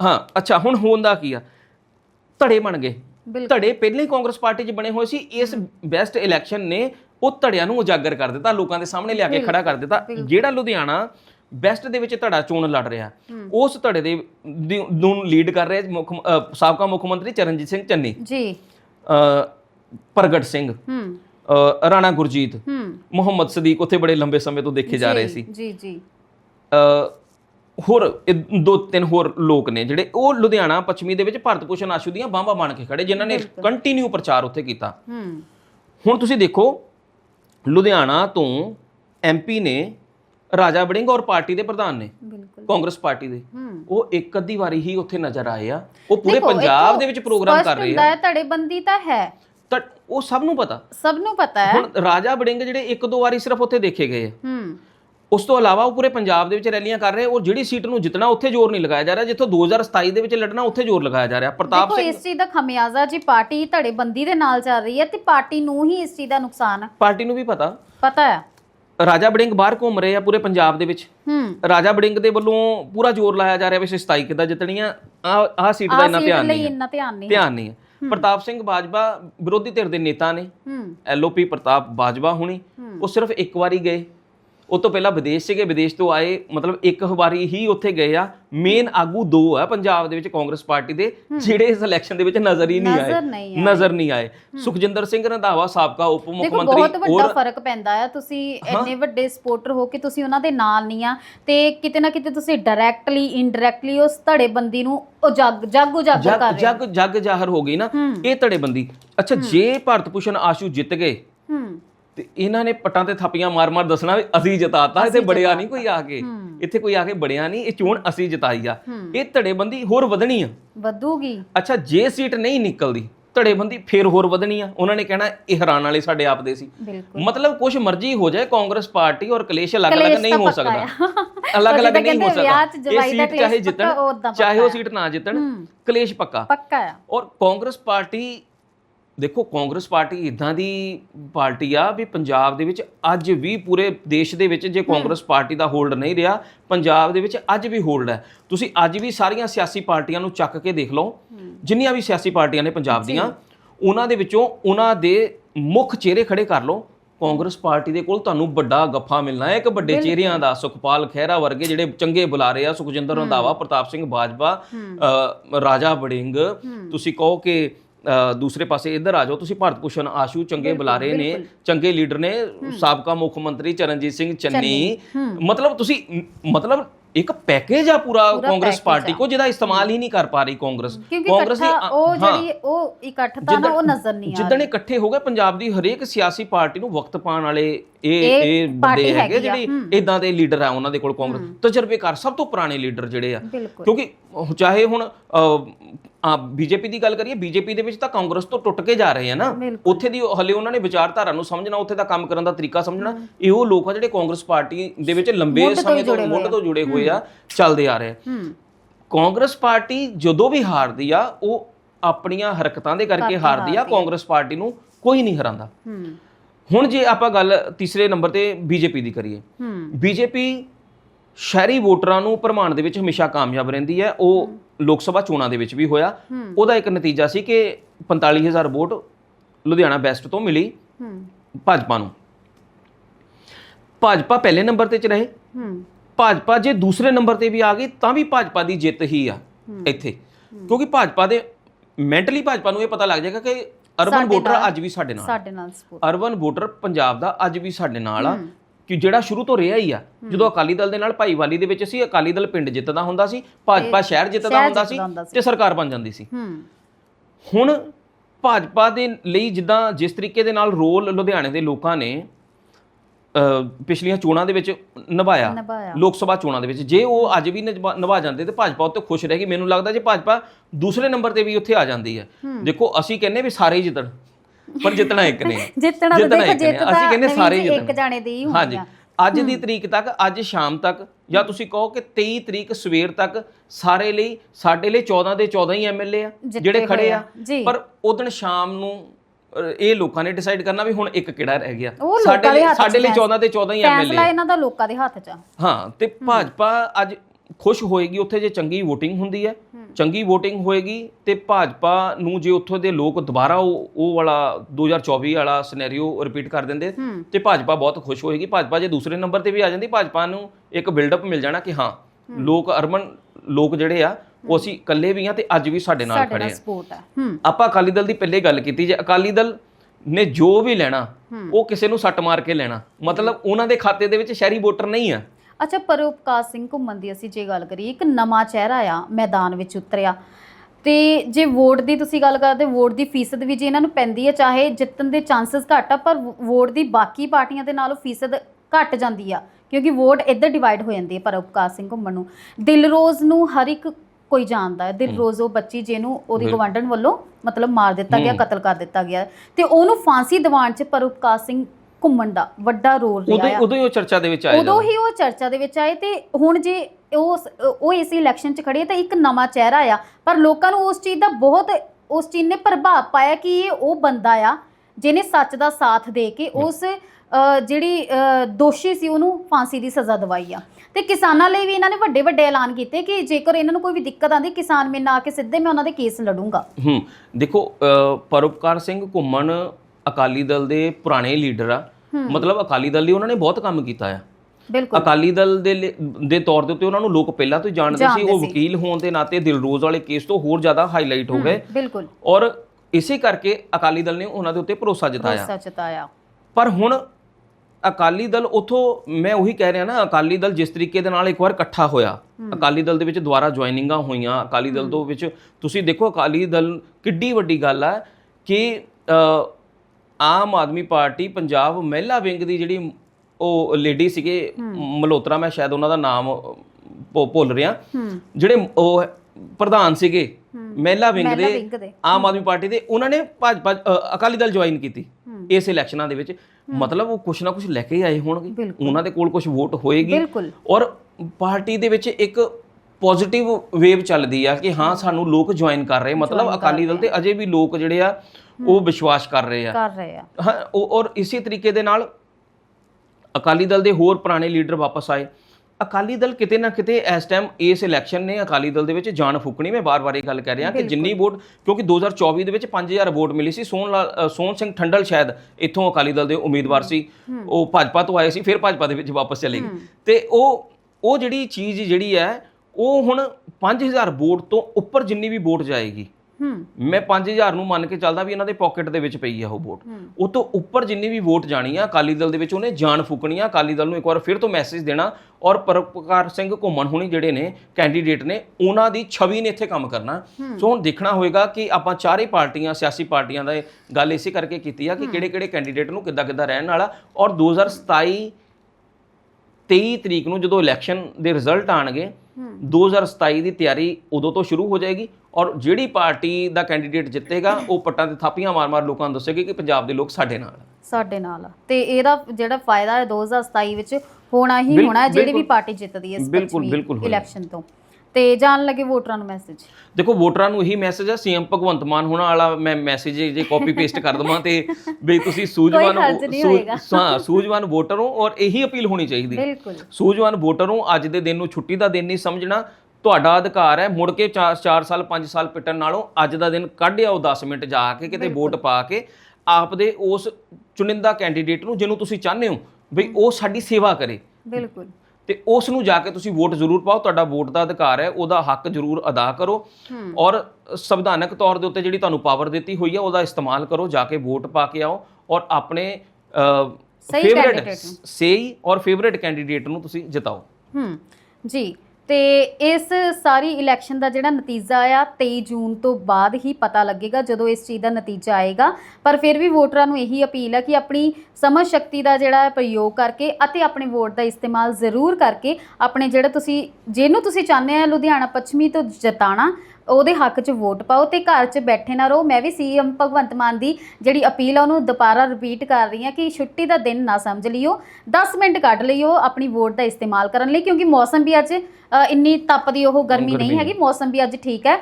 ਹਾਂ ਅੱਛਾ ਹੁਣ ਹੋਂਦਾ ਕੀ ਆ? ਧੜੇ ਬਣ ਗਏ। ਧੜੇ ਪਹਿਲਾਂ ਹੀ ਕਾਂਗਰਸ ਪਾਰਟੀ 'ਚ ਬਣੇ ਹੋਏ ਸੀ ਇਸ ਬੈਸਟ ਇਲੈਕਸ਼ਨ ਨੇ ਉਹ ਧੜਿਆਂ ਨੂੰ ਉਜਾਗਰ ਕਰ ਦਿੱਤਾ ਲੋਕਾਂ ਦੇ ਸਾਹਮਣੇ ਲਿਆ ਕੇ ਖੜਾ ਕਰ ਦਿੱਤਾ। ਜਿਹੜਾ ਲੁਧਿਆਣਾ ਬੈਸਟ ਦੇ ਵਿੱਚ ਧੜਾ ਚੋਣ ਲੜ ਰਿਹਾ ਉਸ ਧੜੇ ਦੇ ਨੂੰ ਲੀਡ ਕਰ ਰਿਹਾ ਮੁੱਖ ਸਾਬਕਾ ਮੁੱਖ ਮੰਤਰੀ ਚਰਨਜੀਤ ਸਿੰਘ ਚੰਨੀ। ਜੀ। ਅ, ਪ੍ਰਗਟ ਸਿੰਘ। ਹੂੰ। ਅ, ਰਾਣਾ ਗੁਰਜੀਤ। ਹੂੰ। ਮੁਹੰਮਦ ਸਦੀਕ ਉੱਥੇ ਬੜੇ ਲੰਬੇ ਸਮੇਂ ਤੋਂ ਦੇਖੇ ਜਾ ਰਹੇ ਸੀ। ਜੀ ਜੀ। ਅ, ਹੋਰ ਇਹ ਦੋ ਤਿੰਨ ਹੋਰ ਲੋਕ ਨੇ ਜਿਹੜੇ ਉਹ ਲੁਧਿਆਣਾ ਪੱਛਮੀ ਦੇ ਵਿੱਚ ਭਾਰਤ ਭੂਸ਼ਣ ਆਸ਼ੂ ਦੀਆਂ ਬਾਹਾਂ ਬਣ ਕੇ ਖੜੇ ਜਿਨ੍ਹਾਂ ਨੇ ਕੰਟੀਨਿਊ ਪ੍ਰਚਾਰ ਉੱਥੇ ਕੀਤਾ। ਹੂੰ। ਹੁਣ ਤੁਸੀਂ ਦੇਖੋ ਲੁਧਿਆਣਾ ਤੋਂ ਐਮਪੀ ਨੇ ਰਾਜਾ ਵੜਿੰਗ ਔਰ ਪਾਰਟੀ ਦੇ ਪ੍ਰਧਾਨ ਨੇ ਬਿਲਕੁਲ। ਕਾਂਗਰਸ ਪਾਰਟੀ ਦੇ। ਉਹ ਇੱਕ ਅੱਧੀ ਵਾਰੀ ਹੀ ਉੱਥੇ ਨਜ਼ਰ ਆਏ ਆ। ਉਹ ਪੂਰੇ ਪੰਜਾਬ ਦੇ ਵਿੱਚ ਪ੍ਰੋਗਰਾਮ ਕਰ ਰਹੇ ਆ। ਧੜੇਬੰਦੀ ਤਾਂ ਹੈ। ਤਾਂ ਉਹ ਸਭ ਨੂੰ ਪਤਾ। ਸਭ ਨੂੰ ਪਤਾ ਹੈ। ਹੁਣ ਰਾਜਾ ਵੜਿੰਗ ਜਿਹੜੇ ਇੱਕ ਦੋ ਵਾਰੀ ਸਿਰਫ ਉੱਥੇ ਦੇਖੇ ਗਏ ਹੂੰ। ਉਸ ਤੋਂ ਇਲਾਵਾ ਉਹ ਪੂਰੇ ਪੰਜਾਬ ਦੇ ਵਿੱਚ ਰੈਲੀਆਂ ਕਰ ਰਹੇ ਉਹ ਜਿਹੜੀ ਸੀਟ ਨੂੰ ਜਿੱਤਣਾ ਉੱਥੇ ਜ਼ੋਰ ਨਹੀਂ ਲਗਾਇਆ ਜਾ ਰਿਹਾ ਜਿੱਥੋਂ 2027 ਦੇ ਵਿੱਚ ਲੜਨਾ ਉੱਥੇ ਜ਼ੋਰ ਲਗਾਇਆ ਜਾ ਰਿਹਾ। ਪ੍ਰਤਾਪ ਦੇਖੋ ਸਿੰਘ ਇਸ ਚੀਜ਼ ਦਾ ਖਮਿਆਜ਼ਾ ਜੀ ਪਾਰਟੀ ਧੜੇਬੰਦੀ ਦੇ ਨਾਲ ਚੱਲ ਰਹੀ ਹੈ ਤੇ ਪਾਰਟੀ ਨੂੰ ਹੀ ਇਸ ਚੀਜ਼ ਦਾ ਨੁਕਸਾਨ ਹੈ ਪਾਰਟੀ ਨੂੰ ਵੀ ਪਤਾ। ਪਤਾ ਹੈ। ਰਾਜਾ ਵੜਿੰਗ ਬਾਹਰ ਘੁੰਮ ਰਹੇ ਆ ਪੂਰੇ ਪੰਜਾਬ ਦੇ ਵਿੱਚ। ਹੂੰ। ਰਾਜਾ ਵੜਿੰਗ ਦੇ ਵੱਲੋਂ ਪੂਰਾ ਜ਼ੋਰ ਲਾਇਆ ਜਾ ਰਿਹਾ ਵੀ 27 ਕਿੱਦਾਂ ਜਿੱਤਣੀ ਆ ਆ ਆਹ ਸੀਟ ਦਾ ਇੰਨਾ ਧਿਆਨ ਲਈ ਨਹੀਂ ਹੈ। ਇੰਨਾ ਧਿਆਨ ਨਹੀਂ ਧਿਆਨ ਨਹੀਂ ਹੈ। ਪ੍ਰਤਾਪ ਸਿੰਘ ਬਾਜਵਾ ਵਿਰੋਧੀ ਧਿਰ ਦੇ ਨੇਤਾ ਨੇ। ਹੂੰ। ਐਲਓਪੀ ਪ੍ਰਤਾਪ ਬਾਜਵਾ ਹੁਣੀ ਉਹ ਸਿਰਫ ਇੱਕ ਵਾਰੀ ਗਏ। ਉਹ ਤੋਂ ਪਹਿਲਾਂ ਵਿਦੇਸ਼ ਸੀਗੇ ਵਿਦੇਸ਼ ਤੋਂ ਆਏ ਮਤਲਬ ਇੱਕ ਵਾਰੀ ਹੀ ਉੱਥੇ ਗਏ ਆ। ਮੇਨ ਆਗੂ ਦੋ ਆ ਪੰਜਾਬ ਦੇ ਵਿੱਚ ਕਾਂਗਰਸ ਪਾਰਟੀ ਦੇ ਜਿਹੜੇ ਇਸ ਇਲੈਕਸ਼ਨ ਦੇ ਵਿੱਚ ਨਜ਼ਰ ਹੀ ਨਹੀਂ ਆਏ। ਨਜ਼ਰ ਨਹੀਂ ਆਏ। ਸੁਖਜਿੰਦਰ ਸਿੰਘ ਰੰਧਾਵਾ ਸਾਬਕਾ ਉਪ ਮੁੱਖ ਮੰਤਰੀ ਬਹੁਤ ਵੱਡਾ ਫ਼ਰਕ ਪੈਂਦਾ ਹੈ ਤੁਸੀਂ ਇੰਨੇ ਵੱਡੇ ਸਪੋਰਟਰ ਹੋ ਕੇ ਤੁਸੀਂ ਉਹਨਾਂ ਦੇ ਨਾਲ ਨਹੀਂ ਆ ਤੇ ਕਿਤੇ ਨਾ ਕਿਤੇ ਤੁਸੀਂ ਡਾਇਰੈਕਟਲੀ ਇਨਡਾਇਰੈਕਟਲੀ ਉਸ ਧੜੇਬੰਦੀ ਨੂੰ ਉਜਗ ਜਗ ਉਜਾਗਰ ਕਰ ਜਗ ਰਹੇ ਜਗ ਜਗ ਜ਼ਾਹਰ ਹੋ ਗਈ ਨਾ। ਇਹ ਧੜੇਬੰਦੀ। ਅੱਛਾ ਜੇ ਭਾਰਤ ਭੂਸ਼ਣ ਆਸ਼ੂ ਜਿੱਤ ਗਏ ਹੂੰ। ਤੇ ਇਹਨਾਂ ਨੇ ਪੱਟਾਂ ਤੇ ਥਾਪੀਆਂ ਮਾਰ-ਮਾਰ ਦੱਸਣਾ ਵੀ ਅਸੀਂ ਜਿਤਾਤਾ ਇੱਥੇ ਬੜਿਆ ਨਹੀਂ ਕੋਈ ਆ ਕੇ। ਇੱਥੇ ਕੋਈ ਆ ਕੇ ਬੜਿਆ ਨਹੀਂ ਇਹ ਚੋਣ ਅਸੀਂ ਜਿਤਾਈ ਆ। ਇਹ ਧੜੇਬੰਦੀ ਹੋਰ ਵਧਣੀ ਆ। ਵਧੂਗੀ। ਅੱਛਾ ਜੇ ਸੀਟ ਨਹੀਂ ਨਿਕਲਦੀ ਧੜੇਬੰਦੀ ਫੇਰ ਹੋਰ ਵਧਣੀ ਆ। ਉਹਨਾਂ ਨੇ ਕਹਿਣਾ ਇਹ ਹਰਾਨ ਵਾਲੇ ਸਾਡੇ ਆਪ ਦੇ ਸੀ। ਮਤਲਬ ਕੁਝ ਮਰਜ਼ੀ ਹੋ ਜਾਏ ਕਾਂਗਰਸ ਪਾਰਟੀ ਔਰ ਕਲੇਸ਼ ਅਲੱਗ-ਅਲੱਗ ਨਹੀਂ ਹੋ ਸਕਦਾ। ਅਲੱਗ-ਅਲੱਗ ਉਹ ਜਿੱਦਾਂ ਨਹੀਂ ਹੋ ਸਕਦਾ। ਇਹ ਸੀਟ ਚਾਹੇ ਜਿੱਤਣ ਚਾਹੇ ਉਹ। ਸੀਟ ਨਾ ਜਿੱਤਣ ਕਲੇਸ਼ ਪੱਕਾ। ਪੱਕਾ ਆ। ਔਰ ਕਾਂਗਰਸ ਪਾਰਟੀ ਦੇਖੋ ਕਾਂਗਰਸ ਪਾਰਟੀ ਇਦਾਂ ਦੀ ਪਾਰਟੀ ਆ ਵੀ ਪੰਜਾਬ ਦੇ ਵਿੱਚ ਅੱਜ ਵੀ ਪੂਰੇ ਦੇਸ਼ ਦੇ ਵਿੱਚ ਜੇ ਕਾਂਗਰਸ ਪਾਰਟੀ ਦਾ ਹੋਲਡ ਨਹੀਂ ਰਿਹਾ ਪੰਜਾਬ ਦੇ ਵਿੱਚ ਅੱਜ ਵੀ ਹੋਲਡ ਹੈ। ਤੁਸੀਂ ਅੱਜ ਵੀ ਸਾਰੀਆਂ ਸਿਆਸੀ ਪਾਰਟੀਆਂ ਨੂੰ ਚੱਕ ਕੇ ਦੇਖ ਲਓ ਜਿੰਨੀਆਂ ਵੀ ਸਿਆਸੀ ਪਾਰਟੀਆਂ ਨੇ ਪੰਜਾਬ ਦੀਆਂ ਉਹਨਾਂ ਦੇ ਵਿੱਚੋਂ ਉਹਨਾਂ ਦੇ ਮੁੱਖ ਚਿਹਰੇ ਖੜੇ ਕਰ ਲਓ। ਕਾਂਗਰਸ ਪਾਰਟੀ ਦੇ ਕੋਲ ਤੁਹਾਨੂੰ ਵੱਡਾ ਗੱਫਾ ਮਿਲਣਾ ਹੈ ਇੱਕ ਵੱਡੇ ਚਿਹਰਿਆਂ ਦਾ ਸੁਖਪਾਲ ਖਹਿਰਾ ਵਰਗੇ ਜਿਹੜੇ ਚੰਗੇ ਬੁਲਾਰੇ ਆ ਸੁਖਜਿੰਦਰ ਰੰਧਾਵਾ ਪ੍ਰਤਾਪ ਸਿੰਘ ਬਾਜਵਾ ਰਾਜਾ ਵੜਿੰਗ। ਤੁਸੀਂ ਕਹੋ ਕਿ ਦੂਸਰੇ ਪਾਸੇ ਇੱਧਰ ਆ ਜਾਓ ਤੁਸੀਂ ਭਾਰਤ ਭੂਸ਼ਣ ਆਸ਼ੂ ਚੰਗੇ ਬੁਲਾਰੇ ਨੇ ਚੰਗੇ ਲੀਡਰ ਨੇ ਸਾਬਕਾ ਮੁੱਖ ਮੰਤਰੀ ਚਰਨਜੀਤ ਸਿੰਘ ਚੰਨੀ। ਮਤਲਬ ਤੁਸੀਂ ਮਤਲਬ ਇੱਕ ਪੈਕੇਜ ਆ ਪੂਰਾ ਕਾਂਗਰਸ ਪਾਰਟੀ ਕੋ ਜਿਹਦਾ ਇਸਤੇਮਾਲ ਹੀ ਨਹੀਂ ਕਰ ਪਾ ਰਹੀ ਕਾਂਗਰਸ। ਕਾਂਗਰਸ ਦੀ- ਉਹ। ਜਿਹੜੀ ਉਹ ਇਕੱਠਤਾ ਨਾ ਉਹ ਨਜ਼ਰ ਨਹੀਂ ਆ ਜਿੱਦਣ ਇਕੱਠੇ ਹੋ ਗਏ ਪੰਜਾਬ ਦੀ ਹਰੇਕ ਸਿਆਸੀ ਪਾਰਟੀ ਨੂੰ ਵਕਤ ਪਾਉਣ ਵਾਲੇ ਇਹ ਇਹ ਬੰਦੇ ਹੈਗੇ ਜਿਹੜੇ ਇਦਾਂ ਦੇ ਲੀਡਰ ਆ ਉਹਨਾਂ ਦੇ ਕੋਲ ਕਾਂਗਰਸ। ਤਜਰਬੇਕਾਰ ਸਭ ਤੋਂ ਪੁਰਾਣੇ ਲੀਡਰ ਜਿਹੜੇ ਆ। ਕਿਉਂਕਿ ਚਾਹੇ ਹੁਣ ਆ ਬੀਜੇਪੀ ਦੀ ਗੱਲ ਕਰੀਏ ਬੀਜੇਪੀ ਦੇ ਵਿੱਚ ਤਾਂ ਕਾਂਗਰਸ ਤੋਂ ਟੁੱਟ ਕੇ ਜਾ ਰਹੇ ਆ ਨਾ। ਉੱਥੇ ਦੀ ਹਲੇ ਉਹਨਾਂ ਨੇ ਵਿਚਾਰਧਾਰਾ ਨੂੰ ਸਮਝਣਾ ਉੱਥੇ ਦਾ ਕੰਮ ਕਰਨ ਦਾ ਤਰੀਕਾ ਸਮਝਣਾ ਇਹ ਉਹ ਲੋਕ ਆ ਜਿਹੜੇ ਕਾਂਗਰਸ ਪਾਰਟੀ ਦੇ ਵਿੱਚ ਲੰਬੇ ਸਮੇਂ ਤੋਂ ਮੁੱਢ ਤੋਂ ਜੁੜੇ ਹੋਏ ਆ ਚੱਲਦੇ ਆ ਰਹੇ ਕਾਂਗਰਸ ਪਾਰਟੀ ਜਦੋਂ ਵੀ ਹਾਰਦੀ ਆ ਉਹ ਆਪਣੀਆਂ ਹਰਕਤਾਂ ਦੇ ਕਰਕੇ ਹਾਰਦੀ ਆ ਕਾਂਗਰਸ ਪਾਰਟੀ ਨੂੰ ਕੋਈ ਨਹੀਂ ਹਰਾਂਦਾ ਹੂੰ। ਹੁਣ ਜੇ ਆਪਾਂ ਗੱਲ ਤੀਸਰੇ ਨੰਬਰ ਤੇ ਬੀਜੇਪੀ ਦੀ ਕਰੀਏ ਹੂੰ। ਬੀਜੇਪੀ ਸ਼ਹਿਰੀ ਵੋਟਰਾਂ ਨੂੰ ਭਰਮਾਉਣ ਦੇ ਵਿੱਚ ਹਮੇਸ਼ਾ ਕਾਮਯਾਬ ਰਹਿੰਦੀ ਹੈ ਉਹ ਲੋਕ ਸਭਾ ਚੋਣਾਂ ਦੇ ਵਿੱਚ ਵੀ ਹੋਇਆ। ਉਹਦਾ ਇੱਕ ਨਤੀਜਾ ਸੀ ਕਿ 45000 ਵੋਟ ਲੁਧਿਆਣਾ ਬੈਸਟ ਤੋਂ ਮਿਲੀ ਹੂੰ। ਭਾਜਪਾ ਨੂੰ। ਭਾਜਪਾ ਪਹਿਲੇ ਨੰਬਰ ਤੇ ਚ ਰਹੇ। ਹੂੰ। ਭਾਜਪਾ ਜੇ ਦੂਸਰੇ ਨੰਬਰ ਤੇ ਵੀ ਆ ਗਈ ਤਾਂ ਵੀ ਭਾਜਪਾ ਦੀ ਜਿੱਤ ਹੀ ਆ ਇੱਥੇ। ਕਿਉਂਕਿ ਭਾਜਪਾ ਦੇ ਮੈਂਟਲੀ ਭਾਜਪਾ ਨੂੰ ਇਹ ਪਤਾ ਲੱਗ ਜਾਏਗਾ ਕਿ ਅਰਬਨ ਵੋਟਰ ਅੱਜ ਵੀ ਸਾਡੇ ਨਾਲ। ਸਾਡੇ ਨਾਲ ਸਪੋਰਟ ਅਰਬਨ ਵੋਟਰ ਪੰਜਾਬ ਦਾ ਅੱਜ ਵੀ ਸਾਡੇ ਨਾਲ ਆ। ਕਿ ਜਿਹੜਾ ਸ਼ੁਰੂ ਤੋਂ ਰਿਹਾ ਹੀ ਆ। ਜਦੋਂ ਅਕਾਲੀ ਦਲ ਦੇ ਨਾਲ ਭਾਈਵਾਲੀ ਦੇ ਵਿੱਚ ਸੀ ਅਕਾਲੀ ਦਲ ਪਿੰਡ ਜਿੱਤਦਾ ਹੁੰਦਾ ਸੀ ਭਾਜਪਾ ਸ਼ਹਿਰ ਜਿੱਤਦਾ ਹੁੰਦਾ ਸੀ ਜਿੱਤਦਾ ਹੁੰਦਾ ਸੀ। ਤੇ ਸਰਕਾਰ ਬਣ ਜਾਂਦੀ ਸੀ। ਹੂੰ। ਹੁਣ ਭਾਜਪਾ ਦੇ ਲਈ ਜਿੱਦਾਂ ਜਿਸ ਤਰੀਕੇ ਦੇ ਨਾਲ ਰੋਲ ਲੁਧਿਆਣੇ ਦੇ ਲੋਕਾਂ ਨੇ ਅ, ਪਿਛਲੀਆਂ ਚੋਣਾਂ ਦੇ ਵਿੱਚ ਨਿਭਾਇਆ। ਨਿਭਾਇਆ। ਲੋਕ ਸਭਾ ਚੋਣਾਂ ਦੇ ਵਿੱਚ। ਜੇ ਉਹ ਅੱਜ ਵੀ ਨਿਭਾ ਨਿਭਾ ਜਾਂਦੇ ਤੇ ਭਾਜਪਾ ਉੱਤੇ ਖੁਸ਼ ਰਹੇਗੀ ਮੈਨੂੰ ਲੱਗਦਾ ਜੇ ਭਾਜਪਾ ਦੂਸਰੇ ਨੰਬਰ ਤੇ ਵੀ ਉੱਥੇ ਆ ਜਾਂਦੀ ਹੈ। ਦੇਖੋ ਅਸੀਂ ਕਹਿੰਨੇ ਵੀ ਸਾਰੇ ਹੀ ਜਿੱਤਣ ਪਰ ਜਿੱਤਣਾ ਇੱਕ ਨੇ। *laughs* ਜਿੱਤਣਾ ਤਾਂ ਦੇਖੋ ਇੱਕ ਨੇ। ਜਿੱਤ ਅਸੀਂ ਤਾਂ ਕਹਿੰਦੇ ਸਾਰੇ ਹੀ ਇੱਕ ਜਿੱਤਣ। ਜਾਣੇ ਦੀ ਹੀ ਹਾਂਜੀ। ਹੁੰਦੀ ਆ। ਅੱਜ ਦੀ ਤਰੀਕ ਤੱਕ ਅੱਜ ਸ਼ਾਮ ਤੱਕ ਜਾਂ ਤੁਸੀਂ ਕਹੋ ਕਿ 23 ਤਰੀਕ ਸਵੇਰ ਤੱਕ ਸਾਰੇ ਲਈ ਸਾਡੇ ਲਈ 14 ਦੇ 14 ਹੀ ਐਮਐਲਏ ਆ ਜਿਹੜੇ ਖੜੇ ਆ। ਜੀ। ਪਰ ਉਦੋਂ ਸ਼ਾਮ ਨੂੰ ਇਹ ਲੋਕਾਂ ਨੇ ਡਿਸਾਈਡ ਕਰਨਾ ਵੀ ਹੁਣ ਇੱਕ ਕਿਹੜਾ ਰਹਿ ਗਿਆ। ਉਹ ਲੋਕਾਂ ਸਾਡੇ ਦੇ ਲਈ ਹੱਥ 'ਚ ਸਾਡੇ ਲਈ ਫੈਸਲਾ- 14 ਦੇ 14 ਹੀ ਐਮਐਲਏ ਫੈਸਲਾ ਇਹਨਾਂ ਦਾ ਲੋਕਾਂ ਦੇ ਹੱਥ 'ਚ ਆ। ਹਾਂ ਤੇ ਭਾਜਪਾ ਅੱਜ ਖੁਸ਼ ਹੋਏਗੀ ਉੱਥੇ ਜੇ ਚੰਗੀ VOTING ਹੁੰਦੀ ਹੈ। ਚੰਗੀ VOTING ਹੋਏਗੀ ਤੇ ਭਾਜਪਾ ਨੂੰ ਜੇ ਉੱਥੋਂ ਦੇ ਲੋਕ ਦੁਬਾਰਾ ਉਹ ਉਹ ਵਾਲਾ 2024 ਵਾਲਾ ਸਿਨੈਰੀਓ ਰਿਪੀਟ ਕਰ ਦਿੰਦੇ ਤੇ ਭਾਜਪਾ ਬਹੁਤ ਖੁਸ਼ ਹੋਏਗੀ। ਭਾਜਪਾ ਜੇ ਦੂਸਰੇ ਨੰਬਰ ਤੇ ਵੀ ਆ ਜਾਂਦੀ ਭਾਜਪਾ ਨੂੰ ਇੱਕ ਬਿਲਡਅਪ ਮਿਲ ਜਾਣਾ ਕਿ ਹਾਂ ਲੋਕ ਅਰਬਨ ਲੋਕ ਜਿਹੜੇ ਆ ਉਹ ਅਸੀਂ ਇਕੱਲੇ ਵੀ ਆ ਤੇ ਅੱਜ ਵੀ ਸਾਡੇ ਨਾਲ ਸਾਡੇ ਖੜੇ ਨਾਲ ਆ ਸਪੋਰਟ ਹੈ ਹੂੰ। ਆਪਾਂ ਅਕਾਲੀ ਦਲ ਦੀ ਪਹਿਲੇ ਗੱਲ ਕੀਤੀ ਜੇ ਅਕਾਲੀ ਦਲ ਨੇ ਜੋ ਵੀ ਲੈਣਾ ਉਹ ਕਿਸੇ ਨੂੰ ਸੱਟ ਮਾਰ ਕੇ ਲੈਣਾ। ਮਤਲਬ ਉਹਨਾਂ ਦੇ ਖਾਤੇ ਦੇ ਵਿੱਚ ਸ਼ਹਿਰੀ ਵੋਟਰ ਨਹੀਂ ਆ। ਅੱਛਾ ਪਰਉਪਕਾਰ ਸਿੰਘ ਘੁੰਮਣ ਦੀ ਅਸੀਂ ਜੇ ਗੱਲ ਕਰੀਏ ਇੱਕ ਨਵਾਂ ਚਿਹਰਾ ਆ ਮੈਦਾਨ ਵਿੱਚ ਉਤਰਿਆ। ਤੇ ਜੇ ਵੋਟ ਦੀ ਤੁਸੀਂ ਗੱਲ ਕਰਦੇ ਵੋਟ ਦੀ ਫੀਸਦ ਵੀ ਜੇ ਇਹਨਾਂ ਨੂੰ ਪੈਂਦੀ ਹੈ ਚਾਹੇ ਜਿੱਤਣ ਦੇ ਚਾਂਸਸ ਘੱਟ ਆ ਪਰ ਵੋਟ ਦੀ ਬਾਕੀ ਪਾਰਟੀਆਂ ਦੇ ਨਾਲੋਂ ਫੀਸਦ ਘੱਟ ਜਾਂਦੀ ਆ। ਕਿਉਂਕਿ ਵੋਟ ਇੱਧਰ ਡਿਵਾਈਡ ਹੋ ਜਾਂਦੀ ਹੈ ਪਰਉਪਕਾਰ ਸਿੰਘ ਘੁੰਮਣ ਨੂੰ। ਦਿਲਰੋਜ਼ ਨੂੰ ਹਰ ਇੱਕ ਕੋਈ ਜਾਣਦਾ ਹੈ। ਦਿਲਰੋਜ਼ ਉਹ ਬੱਚੀ ਜਿਹਨੂੰ ਉਹਦੀ ਗਵਾਂਢਣ ਵੱਲੋਂ ਮਤਲਬ ਮਾਰ ਦਿੱਤਾ ਗਿਆ ਕਤਲ ਕਰ ਦਿੱਤਾ ਗਿਆ। ਤੇ ਉਹਨੂੰ ਫਾਂਸੀ ਦਿਵਾਉਣ 'ਚ ਪਰਉਪਕਾਰ ਸਿੰਘ ਘੁੰਮਣ ਦਾ ਵੱਡਾ ਰੋਲ ਰਿਹਾ ਉਦੋਂ ਉਦੋਂ ਹੀ ਉਹ ਚਰਚਾ ਦੇ ਵਿੱਚ ਆਏ ਉਦੋਂ ਹੀ ਉਹ ਚਰਚਾ ਦੇ ਵਿੱਚ ਆਏ ਤੇ ਹੁਣ ਜੇ ਉਹ ਉਹ ਇਸ ਇਲੈਕਸ਼ਨ 'ਚ ਖੜੇ ਤਾਂ ਇੱਕ ਨਵਾਂ ਚਿਹਰਾ ਆ। ਪਰ ਲੋਕਾਂ ਨੂੰ ਉਸ ਚੀਜ਼ ਦਾ ਬਹੁਤ ਉਸ ਚੀਜ਼ ਨੇ ਪ੍ਰਭਾਵ ਪਾਇਆ ਕਿ ਇਹ ਉਹ ਬੰਦਾ ਆ ਜਿਹਨੇ ਸੱਚ ਦਾ ਸਾਥ ਦੇ ਕੇ ਉਸ ਜਿਹੜੀ ਦੋਸ਼ੀ ਸੀ ਉਹਨੂੰ ਫਾਂਸੀ ਦੀ ਸਜ਼ਾ ਦਵਾਈ ਆ। ਤੇ ਕਿਸਾਨਾਂ ਲਈ ਵੀ ਇਹਨਾਂ ਨੇ ਵੱਡੇ ਵੱਡੇ ਐਲਾਨ ਕੀਤੇ ਕਿ ਜੇਕਰ ਇਹਨਾਂ ਨੂੰ ਕੋਈ ਵੀ ਦਿੱਕਤ ਆਂਦੀ ਕਿਸਾਨ ਮੇਰੇ ਨਾਲ ਆ ਕੇ ਸਿੱਧੇ ਮੈਂ ਉਹਨਾਂ ਦੇ ਕੇਸ ਲੜੂੰਗਾ। ਹੂੰ ਦੇਖੋ ਪਰਉਪਕਾਰ ਸਿੰਘ ਘੁੰਮਣ ਅਕਾਲੀ ਦਲ ਦੇ ਪੁਰਾਣੇ ਲੀਡਰ ਆ। ਮਤਲਬ ਅਕਾਲੀ ਦਲ ਲਈ ਉਹਨਾਂ ਨੇ ਬਹੁਤ ਕੰਮ ਕੀਤਾ ਆ। ਬਿਲਕੁਲ। ਅਕਾਲੀ ਦਲ ਦੇ ਦੇ ਤੌਰ ਦੇ ਉੱਤੇ ਉਹਨਾਂ ਨੂੰ ਲੋਕ ਪਹਿਲਾਂ ਤੋਂ ਜਾਣਦੇ ਸੀ ਉਹ। ਵਕੀਲ ਹੋਣ ਦੇ ਨਾਤੇ ਦਿਲਰੋਜ਼ ਵਾਲੇ ਕੇਸ ਤੋਂ ਹੋਰ ਜ਼ਿਆਦਾ ਹਾਈਲਾਈਟ ਹੋ ਗਏ। ਬਿਲਕੁਲ। ਔਰ ਇਸੇ ਕਰਕੇ ਅਕਾਲੀ ਦਲ ਨੇ ਉਹਨਾਂ ਦੇ ਉੱਤੇ ਭਰੋਸਾ ਜਤਾਇਆ। ਭਰੋਸਾ ਜਤਾਇਆ। ਪਰ ਹੁਣ ਅਕਾਲੀ ਦਲ ਉਥੋਂ ਮੈਂ ਉਹੀ ਕਹਿ ਰਿਹਾ ਨਾ ਅਕਾਲੀ ਦਲ ਜਿਸ ਤਰੀਕੇ ਦੇ ਨਾਲ ਇੱਕ ਵਾਰ ਇਕੱਠਾ ਹੋਇਆ ਅਕਾਲੀ ਦਲ ਦੇ ਵਿੱਚ ਦੁਬਾਰਾ ਜੁਆਇਨਿੰਗਾਂ ਹੋਈਆਂ ਅਕਾਲੀ ਦਲ ਤੋਂ ਵਿੱਚ ਤੁਸੀਂ ਦੇਖੋ ਅਕਾਲੀ ਦਲ ਕਿੱਡੀ ਵੱਡੀ ਗੱਲ ਆ ਕਿ ਆਮ ਆਦਮੀ ਪਾਰਟੀ ਪੰਜਾਬ ਮਹਿਲਾ ਵਿੰਗ ਦੀ ਜਿਹੜੀ ਉਹ ਲੇਡੀ ਸੀਗੇ ਮਲਹੋਤਰਾ ਮੈਂ ਸ਼ਾਇਦ ਉਹਨਾਂ ਦਾ ਨਾਮ ਭੁੱਲ ਰਿਹਾ ਜਿਹੜੇ ਉਹ ਪ੍ਰਧਾਨ ਸੀਗੇ ਮਹਿਲਾ ਵਿੰਗ ਮਹਿਲਾ ਦੇ ਵਿੰਗ ਦੇ। ਆਮ ਆਦਮੀ ਪਾਰਟੀ ਦੇ ਉਹਨਾਂ ਨੇ ਭਾਜਪਾ ਅ, ਅਕਾਲੀ ਦਲ ਜੁਆਇਨ ਕੀਤੀ ਇਸ ਇਲੈਕਸ਼ਨਾਂ ਦੇ ਵਿੱਚ। ਮਤਲਬ ਉਹ ਕੁਛ ਨਾ ਕੁਛ ਲੈ ਕੇ ਆਏ ਹੋਣਗੇ। ਬਿਲਕੁਲ। ਉਹਨਾਂ ਦੇ ਕੋਲ ਕੁਝ ਵੋਟ ਹੋਏਗੀ। ਬਿਲਕੁਲ। ਔਰ ਪਾਰਟੀ ਦੇ ਵਿੱਚ ਇੱਕ ਪੋਜ਼ਿਟਿਵ ਵੇਵ ਚੱਲਦੀ ਆ ਕਿ ਹਾਂ ਸਾਨੂੰ ਲੋਕ ਜੁਆਇਨ ਕਰ ਰਹੇ। ਮਤਲਬ ਅਕਾਲੀ ਦਲ ਤੇ ਅਜੇ ਵੀ ਲੋਕ ਜਿਹੜੇ ਆ ਉਹ ਵਿਸ਼ਵਾਸ ਕਰ ਰਹੇ ਆ। ਕਰ ਰਹੇ ਆ। ਹਾਂ ਉਹ- ਔਰ ਇਸੇ ਤਰੀਕੇ ਦੇ ਨਾਲ ਅਕਾਲੀ ਦਲ ਦੇ ਹੋਰ ਪੁਰਾਣੇ ਲੀਡਰ ਵਾਪਸ ਆਏ। ਅਕਾਲੀ ਦਲ ਕਿਤੇ ਨਾ ਕਿਤੇ ਇਸ ਟਾਈਮ ਇਸ ਇਲੈਕਸ਼ਨ ਨੇ ਅਕਾਲੀ ਦਲ ਦੇ ਵਿੱਚ ਜਾਨ ਫੂਕਣੀ ਮੈਂ ਬਾਰ-ਬਾਰ ਇਹ ਗੱਲ ਕਹਿ ਰਿਹਾ ਕਿ ਜਿੰਨੀ ਵੋਟ ਕਿਉਂਕਿ 2024 ਦੇ ਵਿੱਚ 5000 ਵੋਟ ਮਿਲੀ ਸੀ ਸੋਹਣ ਲਾਲ ਸੋਹਣ ਸਿੰਘ ਠੰਡਲ ਸ਼ਾਇਦ ਇੱਥੋਂ ਅਕਾਲੀ ਦਲ ਦੇ ਉਮੀਦਵਾਰ ਸੀ। ਉਹ ਭਾਜਪਾ ਤੋਂ ਆਏ ਸੀ ਫਿਰ ਭਾਜਪਾ ਦੇ ਵਿੱਚ ਵਾਪਸ ਚਲੇ ਗਏ। ਤੇ ਉਹ ਉਹ ਜਿਹੜੀ ਚੀਜ਼ ਜਿਹੜੀ ਹੈ ਉਹ ਹੁਣ 5000 ਵੋਟ ਤੋਂ ਉੱਪਰ ਜਿੰਨੀ ਵੀ ਵੋਟ ਜਾਏਗੀ। ਮੈਂ 5000 ਨੂੰ ਮੰਨ ਕੇ ਚੱਲਦਾ ਵੀ ਇਹਨਾਂ ਦੇ ਪਾਕਟ ਦੇ ਵਿੱਚ ਪਈ ਆ ਉਹ ਵੋਟ। ਉਹ ਤੋਂ ਉੱਪਰ ਜਿੰਨੀ ਵੀ ਵੋਟ ਜਾਣੀ ਆ ਅਕਾਲੀ ਦਲ ਦੇ ਵਿੱਚ ਉਹਨੇ ਜਾਨ ਫੂਕਣੀ ਆ ਅਕਾਲੀ ਦਲ ਨੂੰ ਇੱਕ ਵਾਰ ਫਿਰ ਤੋਂ ਮੈਸੇਜ ਦੇਣਾ ਔਰ ਪਰਪਕਾਰ ਸਿੰਘ ਘੁੰਮਣ ਹੁਣੀ ਜਿਹੜੇ ਨੇ ਕੈਂਡੀਡੇਟ ਨੇ ਉਹਨਾਂ ਦੀ ਛਵੀ ਨੇ ਇੱਥੇ ਕੰਮ ਕਰਨਾ। ਸੋ ਹੁਣ ਦੇਖਣਾ ਹੋਏਗਾ ਕਿ ਆਪਾਂ ਚਾਰੇ ਪਾਰਟੀਆਂ ਸਿਆਸੀ ਪਾਰਟੀਆਂ ਦਾ ਗੱਲ ਇਸੇ ਕਰਕੇ ਕੀਤੀ ਆ ਕਿ ਕਿਹੜੇ ਕਿਹੜੇ ਕੈਂਡੀਡੇਟ ਨੂੰ ਕਿੱਦਾਂ ਕਿੱਦਾਂ ਰਹਿਣ ਵਾਲਾ ਔਰ 2027 23 ਤਰੀਕ ਨੂੰ ਜਦੋਂ ਇਲੈਕਸ਼ਨ ਦੇ ਰਿਜ਼ਲਟ ਆਣਗੇ 2027 ਦੀ ਤਿਆਰੀ ਉਦੋਂ ਤੋਂ ਸ਼ੁਰੂ ਹੋ ਜਾਏਗੀ ਔਰ ਜਿਹੜੀ ਪਾਰਟੀ ਦਾ ਕੈਂਡੀਡੇਟ ਜਿੱਤੇਗਾ ਉਹ ਪੱਟਾਂ ਤੇ ਥਾਪੀਆਂ ਮਾਰ-ਮਾਰ ਲੋਕਾਂ ਨੂੰ ਦੱਸੇਗੀ ਕਿ ਪੰਜਾਬ ਦੇ ਲੋਕ ਸਾਡੇ ਨਾਲ। ਸਾਡੇ ਨਾਲ। ਤੇ ਇਹਦਾ ਜਿਹੜਾ ਫਾਇਦਾ ਹੈ 2027 ਵਿੱਚ ਹੋਣਾ ਹੀ ਹੋਣਾ ਹੈ ਜਿਹੜੀ ਵੀ। ਪਾਰਟੀ ਜਿੱਤਦੀ ਹੈ ਇਸ ਬਿਲਕੁਲ, 25 ਬਿਲਕੁਲ ਹੋਏਗਾ। ਇਲੈਕਸ਼ਨ ਤੋਂ ਤੇ ਜਾਣ ਲੱਗੇ ਵੋਟਰਾਂ ਨੂੰ ਮੈਸੇਜ ਦੇਖੋ ਵੋਟਰਾਂ ਨੂੰ ਇਹੀ ਮੈਸੇਜ ਹੈ ਸੀਐਮ ਭਗਵੰਤ ਮਾਨ ਹੋਣਾ ਵਾਲਾ ਮੈਂ ਮੈਸੇਜ ਜੇ ਕਾਪੀ ਪੇਸਟ ਕਰ ਦਵਾਂ ਤੇ ਵੀ ਤੁਸੀਂ *laughs* ਸੂਝਵਾਨ ਨਹੀਂ। ਹਾਂ ਸੂਝਵਾਨ ਵੋਟਰ ਹੋ ਔਰ ਇਹੀ ਅਪੀਲ ਹੋਣੀ ਚਾਹੀਦੀ। ਹੈ ਬਿਲਕੁਲ। ਸੂਝਵਾਨ ਵੋਟਰ ਨੂੰ ਅੱਜ ਦੇ ਦਿਨ ਨੂੰ ਛੁੱਟੀ ਦਾ ਦਿਨ ਨਹੀਂ ਸਮਝਣਾ। ਤੁਹਾਡਾ ਅਧਿਕਾਰ ਹੈ ਮੁੜ ਕੇ 4 4 ਸਾਲ 5 ਸਾਲ ਪਿੱਟਣ ਨਾਲੋਂ ਅੱਜ ਦਾ ਦਿਨ ਕੱਢਿਆ ਉਹ 10 ਮਿੰਟ ਜਾ ਕੇ ਕਿਤੇ ਵੋਟ ਪਾ ਕੇ। ਆਪ ਦੇ ਉਸ ਚੁਣਿੰਦਾ ਕੈਂਡੀਡੇਟ ਨੂੰ ਜਿਹਨੂੰ ਤੁਸੀਂ ਚਾਹੁੰਦੇ ਹੋ ਵੀ ਉਹ ਸਾਡੀ ਸੇਵਾ ਕਰੇ। ਬਿਲਕੁਲ। ਤੇ ਉਸ ਨੂੰ ਜਾ ਕੇ ਤੁਸੀਂ ਵੋਟ ਜ਼ਰੂਰ ਪਾਓ ਤੁਹਾਡਾ ਵੋਟ ਦਾ ਅਧਿਕਾਰ ਹੈ ਉਹਦਾ ਹੱਕ ਜ਼ਰੂਰ ਅਦਾ ਕਰੋ ਔਰ ਸੰਵਿਧਾਨਕ ਤੌਰ ਦੇ ਉੱਤੇ ਜਿਹੜੀ ਤੁਹਾਨੂੰ ਪਾਵਰ ਦਿੱਤੀ ਹੋਈ ਹੈ ਉਹਦਾ ਇਸਤੇਮਾਲ ਕਰੋ ਜਾ ਕੇ ਵੋਟ ਪਾ ਕੇ ਆਓ ਔਰ ਆਪਣੇ ਫੇਵਰਿਟ ਸਹੀ ਔਰ ਫੇਵਰਿਟ ਕੈਂਡੀਡੇਟ ਨੂੰ ਤੁਸੀਂ ਜਿਤਾਓ। ਹੂੰ। ਜੀ ਤੇ ਇਸ ਸਾਰੀ ਇਲੈਕਸ਼ਨ ਦਾ ਜਿਹੜਾ ਨਤੀਜਾ ਆ 23 ਜੂਨ ਤੋਂ ਬਾਅਦ ਹੀ ਪਤਾ ਲੱਗੇਗਾ ਜਦੋਂ ਇਸ ਚੀਜ਼ ਦਾ ਨਤੀਜਾ ਆਏਗਾ। ਪਰ ਫਿਰ ਵੀ ਵੋਟਰਾਂ ਨੂੰ ਇਹੀ ਅਪੀਲ ਹੈ ਕਿ ਆਪਣੀ ਸਮਝ ਸ਼ਕਤੀ ਦਾ ਜਿਹੜਾ ਪ੍ਰਯੋਗ ਕਰਕੇ ਅਤੇ ਆਪਣੇ ਵੋਟ ਦਾ ਇਸਤੇਮਾਲ ਜ਼ਰੂਰ ਕਰਕੇ ਆਪਣੇ ਜਿਹੜਾ ਤੁਸੀਂ, ਜਿਹਨੂੰ ਤੁਸੀਂ ਚਾਹੁੰਦੇ ਆ ਲੁਧਿਆਣਾ ਪੱਛਮੀ ਤੋਂ ਜਿਤਾਣਾ ਉਹਦੇ ਹੱਕ 'ਚ ਵੋਟ ਪਾਓ ਤੇ ਘਰ 'ਚ ਬੈਠੇ ਨਾ ਰਹੋ। ਮੈਂ ਵੀ ਸੀਐਮ ਭਗਵੰਤ ਮਾਨ ਦੀ ਜਿਹੜੀ ਅਪੀਲ ਆ ਉਹਨੂੰ ਦੁਬਾਰਾ ਰਿਪੀਟ ਕਰ ਰਹੀ ਹਾਂ ਕਿ ਛੁੱਟੀ ਦਾ ਦਿਨ ਨਾ ਸਮਝ ਲਿਓ। 10 ਮਿੰਟ ਕੱਢ ਲਿਓ ਆਪਣੀ ਵੋਟ ਦਾ ਇਸਤੇਮਾਲ ਕਰਨ ਲਈ ਕਿਉਂਕਿ ਮੌਸਮ ਵੀ ਅੱਜ ਇੰਨੀ ਤਪਦੀ ਉਹ ਗਰਮੀ ਨਹੀਂ ਹੈਗੀ। ਮੌਸਮ ਵੀ ਅੱਜ ਠੀਕ ਹੈ।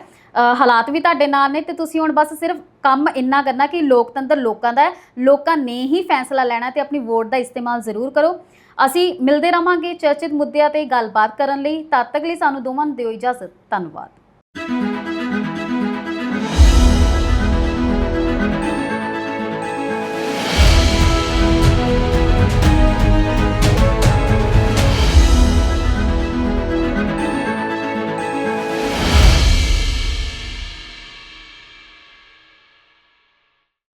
ਹਾਲਾਤ ਵੀ ਤੁਹਾਡੇ ਨਾਲ ਨੇ ਤੇ ਤੁਸੀਂ ਹੁਣ ਬਸ ਸਿਰਫ ਕੰਮ ਇੰਨਾ ਕਰਨਾ ਕਿ ਲੋਕਤੰਤਰ ਲੋਕਾਂ ਦਾ ਹੈ। ਲੋਕਾਂ ਨੇ ਹੀ ਫੈਸਲਾ ਲੈਣਾ ਤੇ ਆਪਣੀ ਵੋਟ ਦਾ ਇਸਤੇਮਾਲ ਜ਼ਰੂਰ ਕਰੋ। ਅਸੀਂ ਮਿਲਦੇ ਰਵਾਂਗੇ ਚਰਚਿਤ ਮੁੱਦਿਆਂ ਤੇ ਗੱਲਬਾਤ ਕਰਨ ਲਈ। ਤਦ ਤੱਕ ਲਈ ਸਾਨੂੰ ਦੋਵਾਂ ਨੂੰ ਦਿਓ ਇਜਾਜ਼ਤ। ਧੰਨਵਾਦ।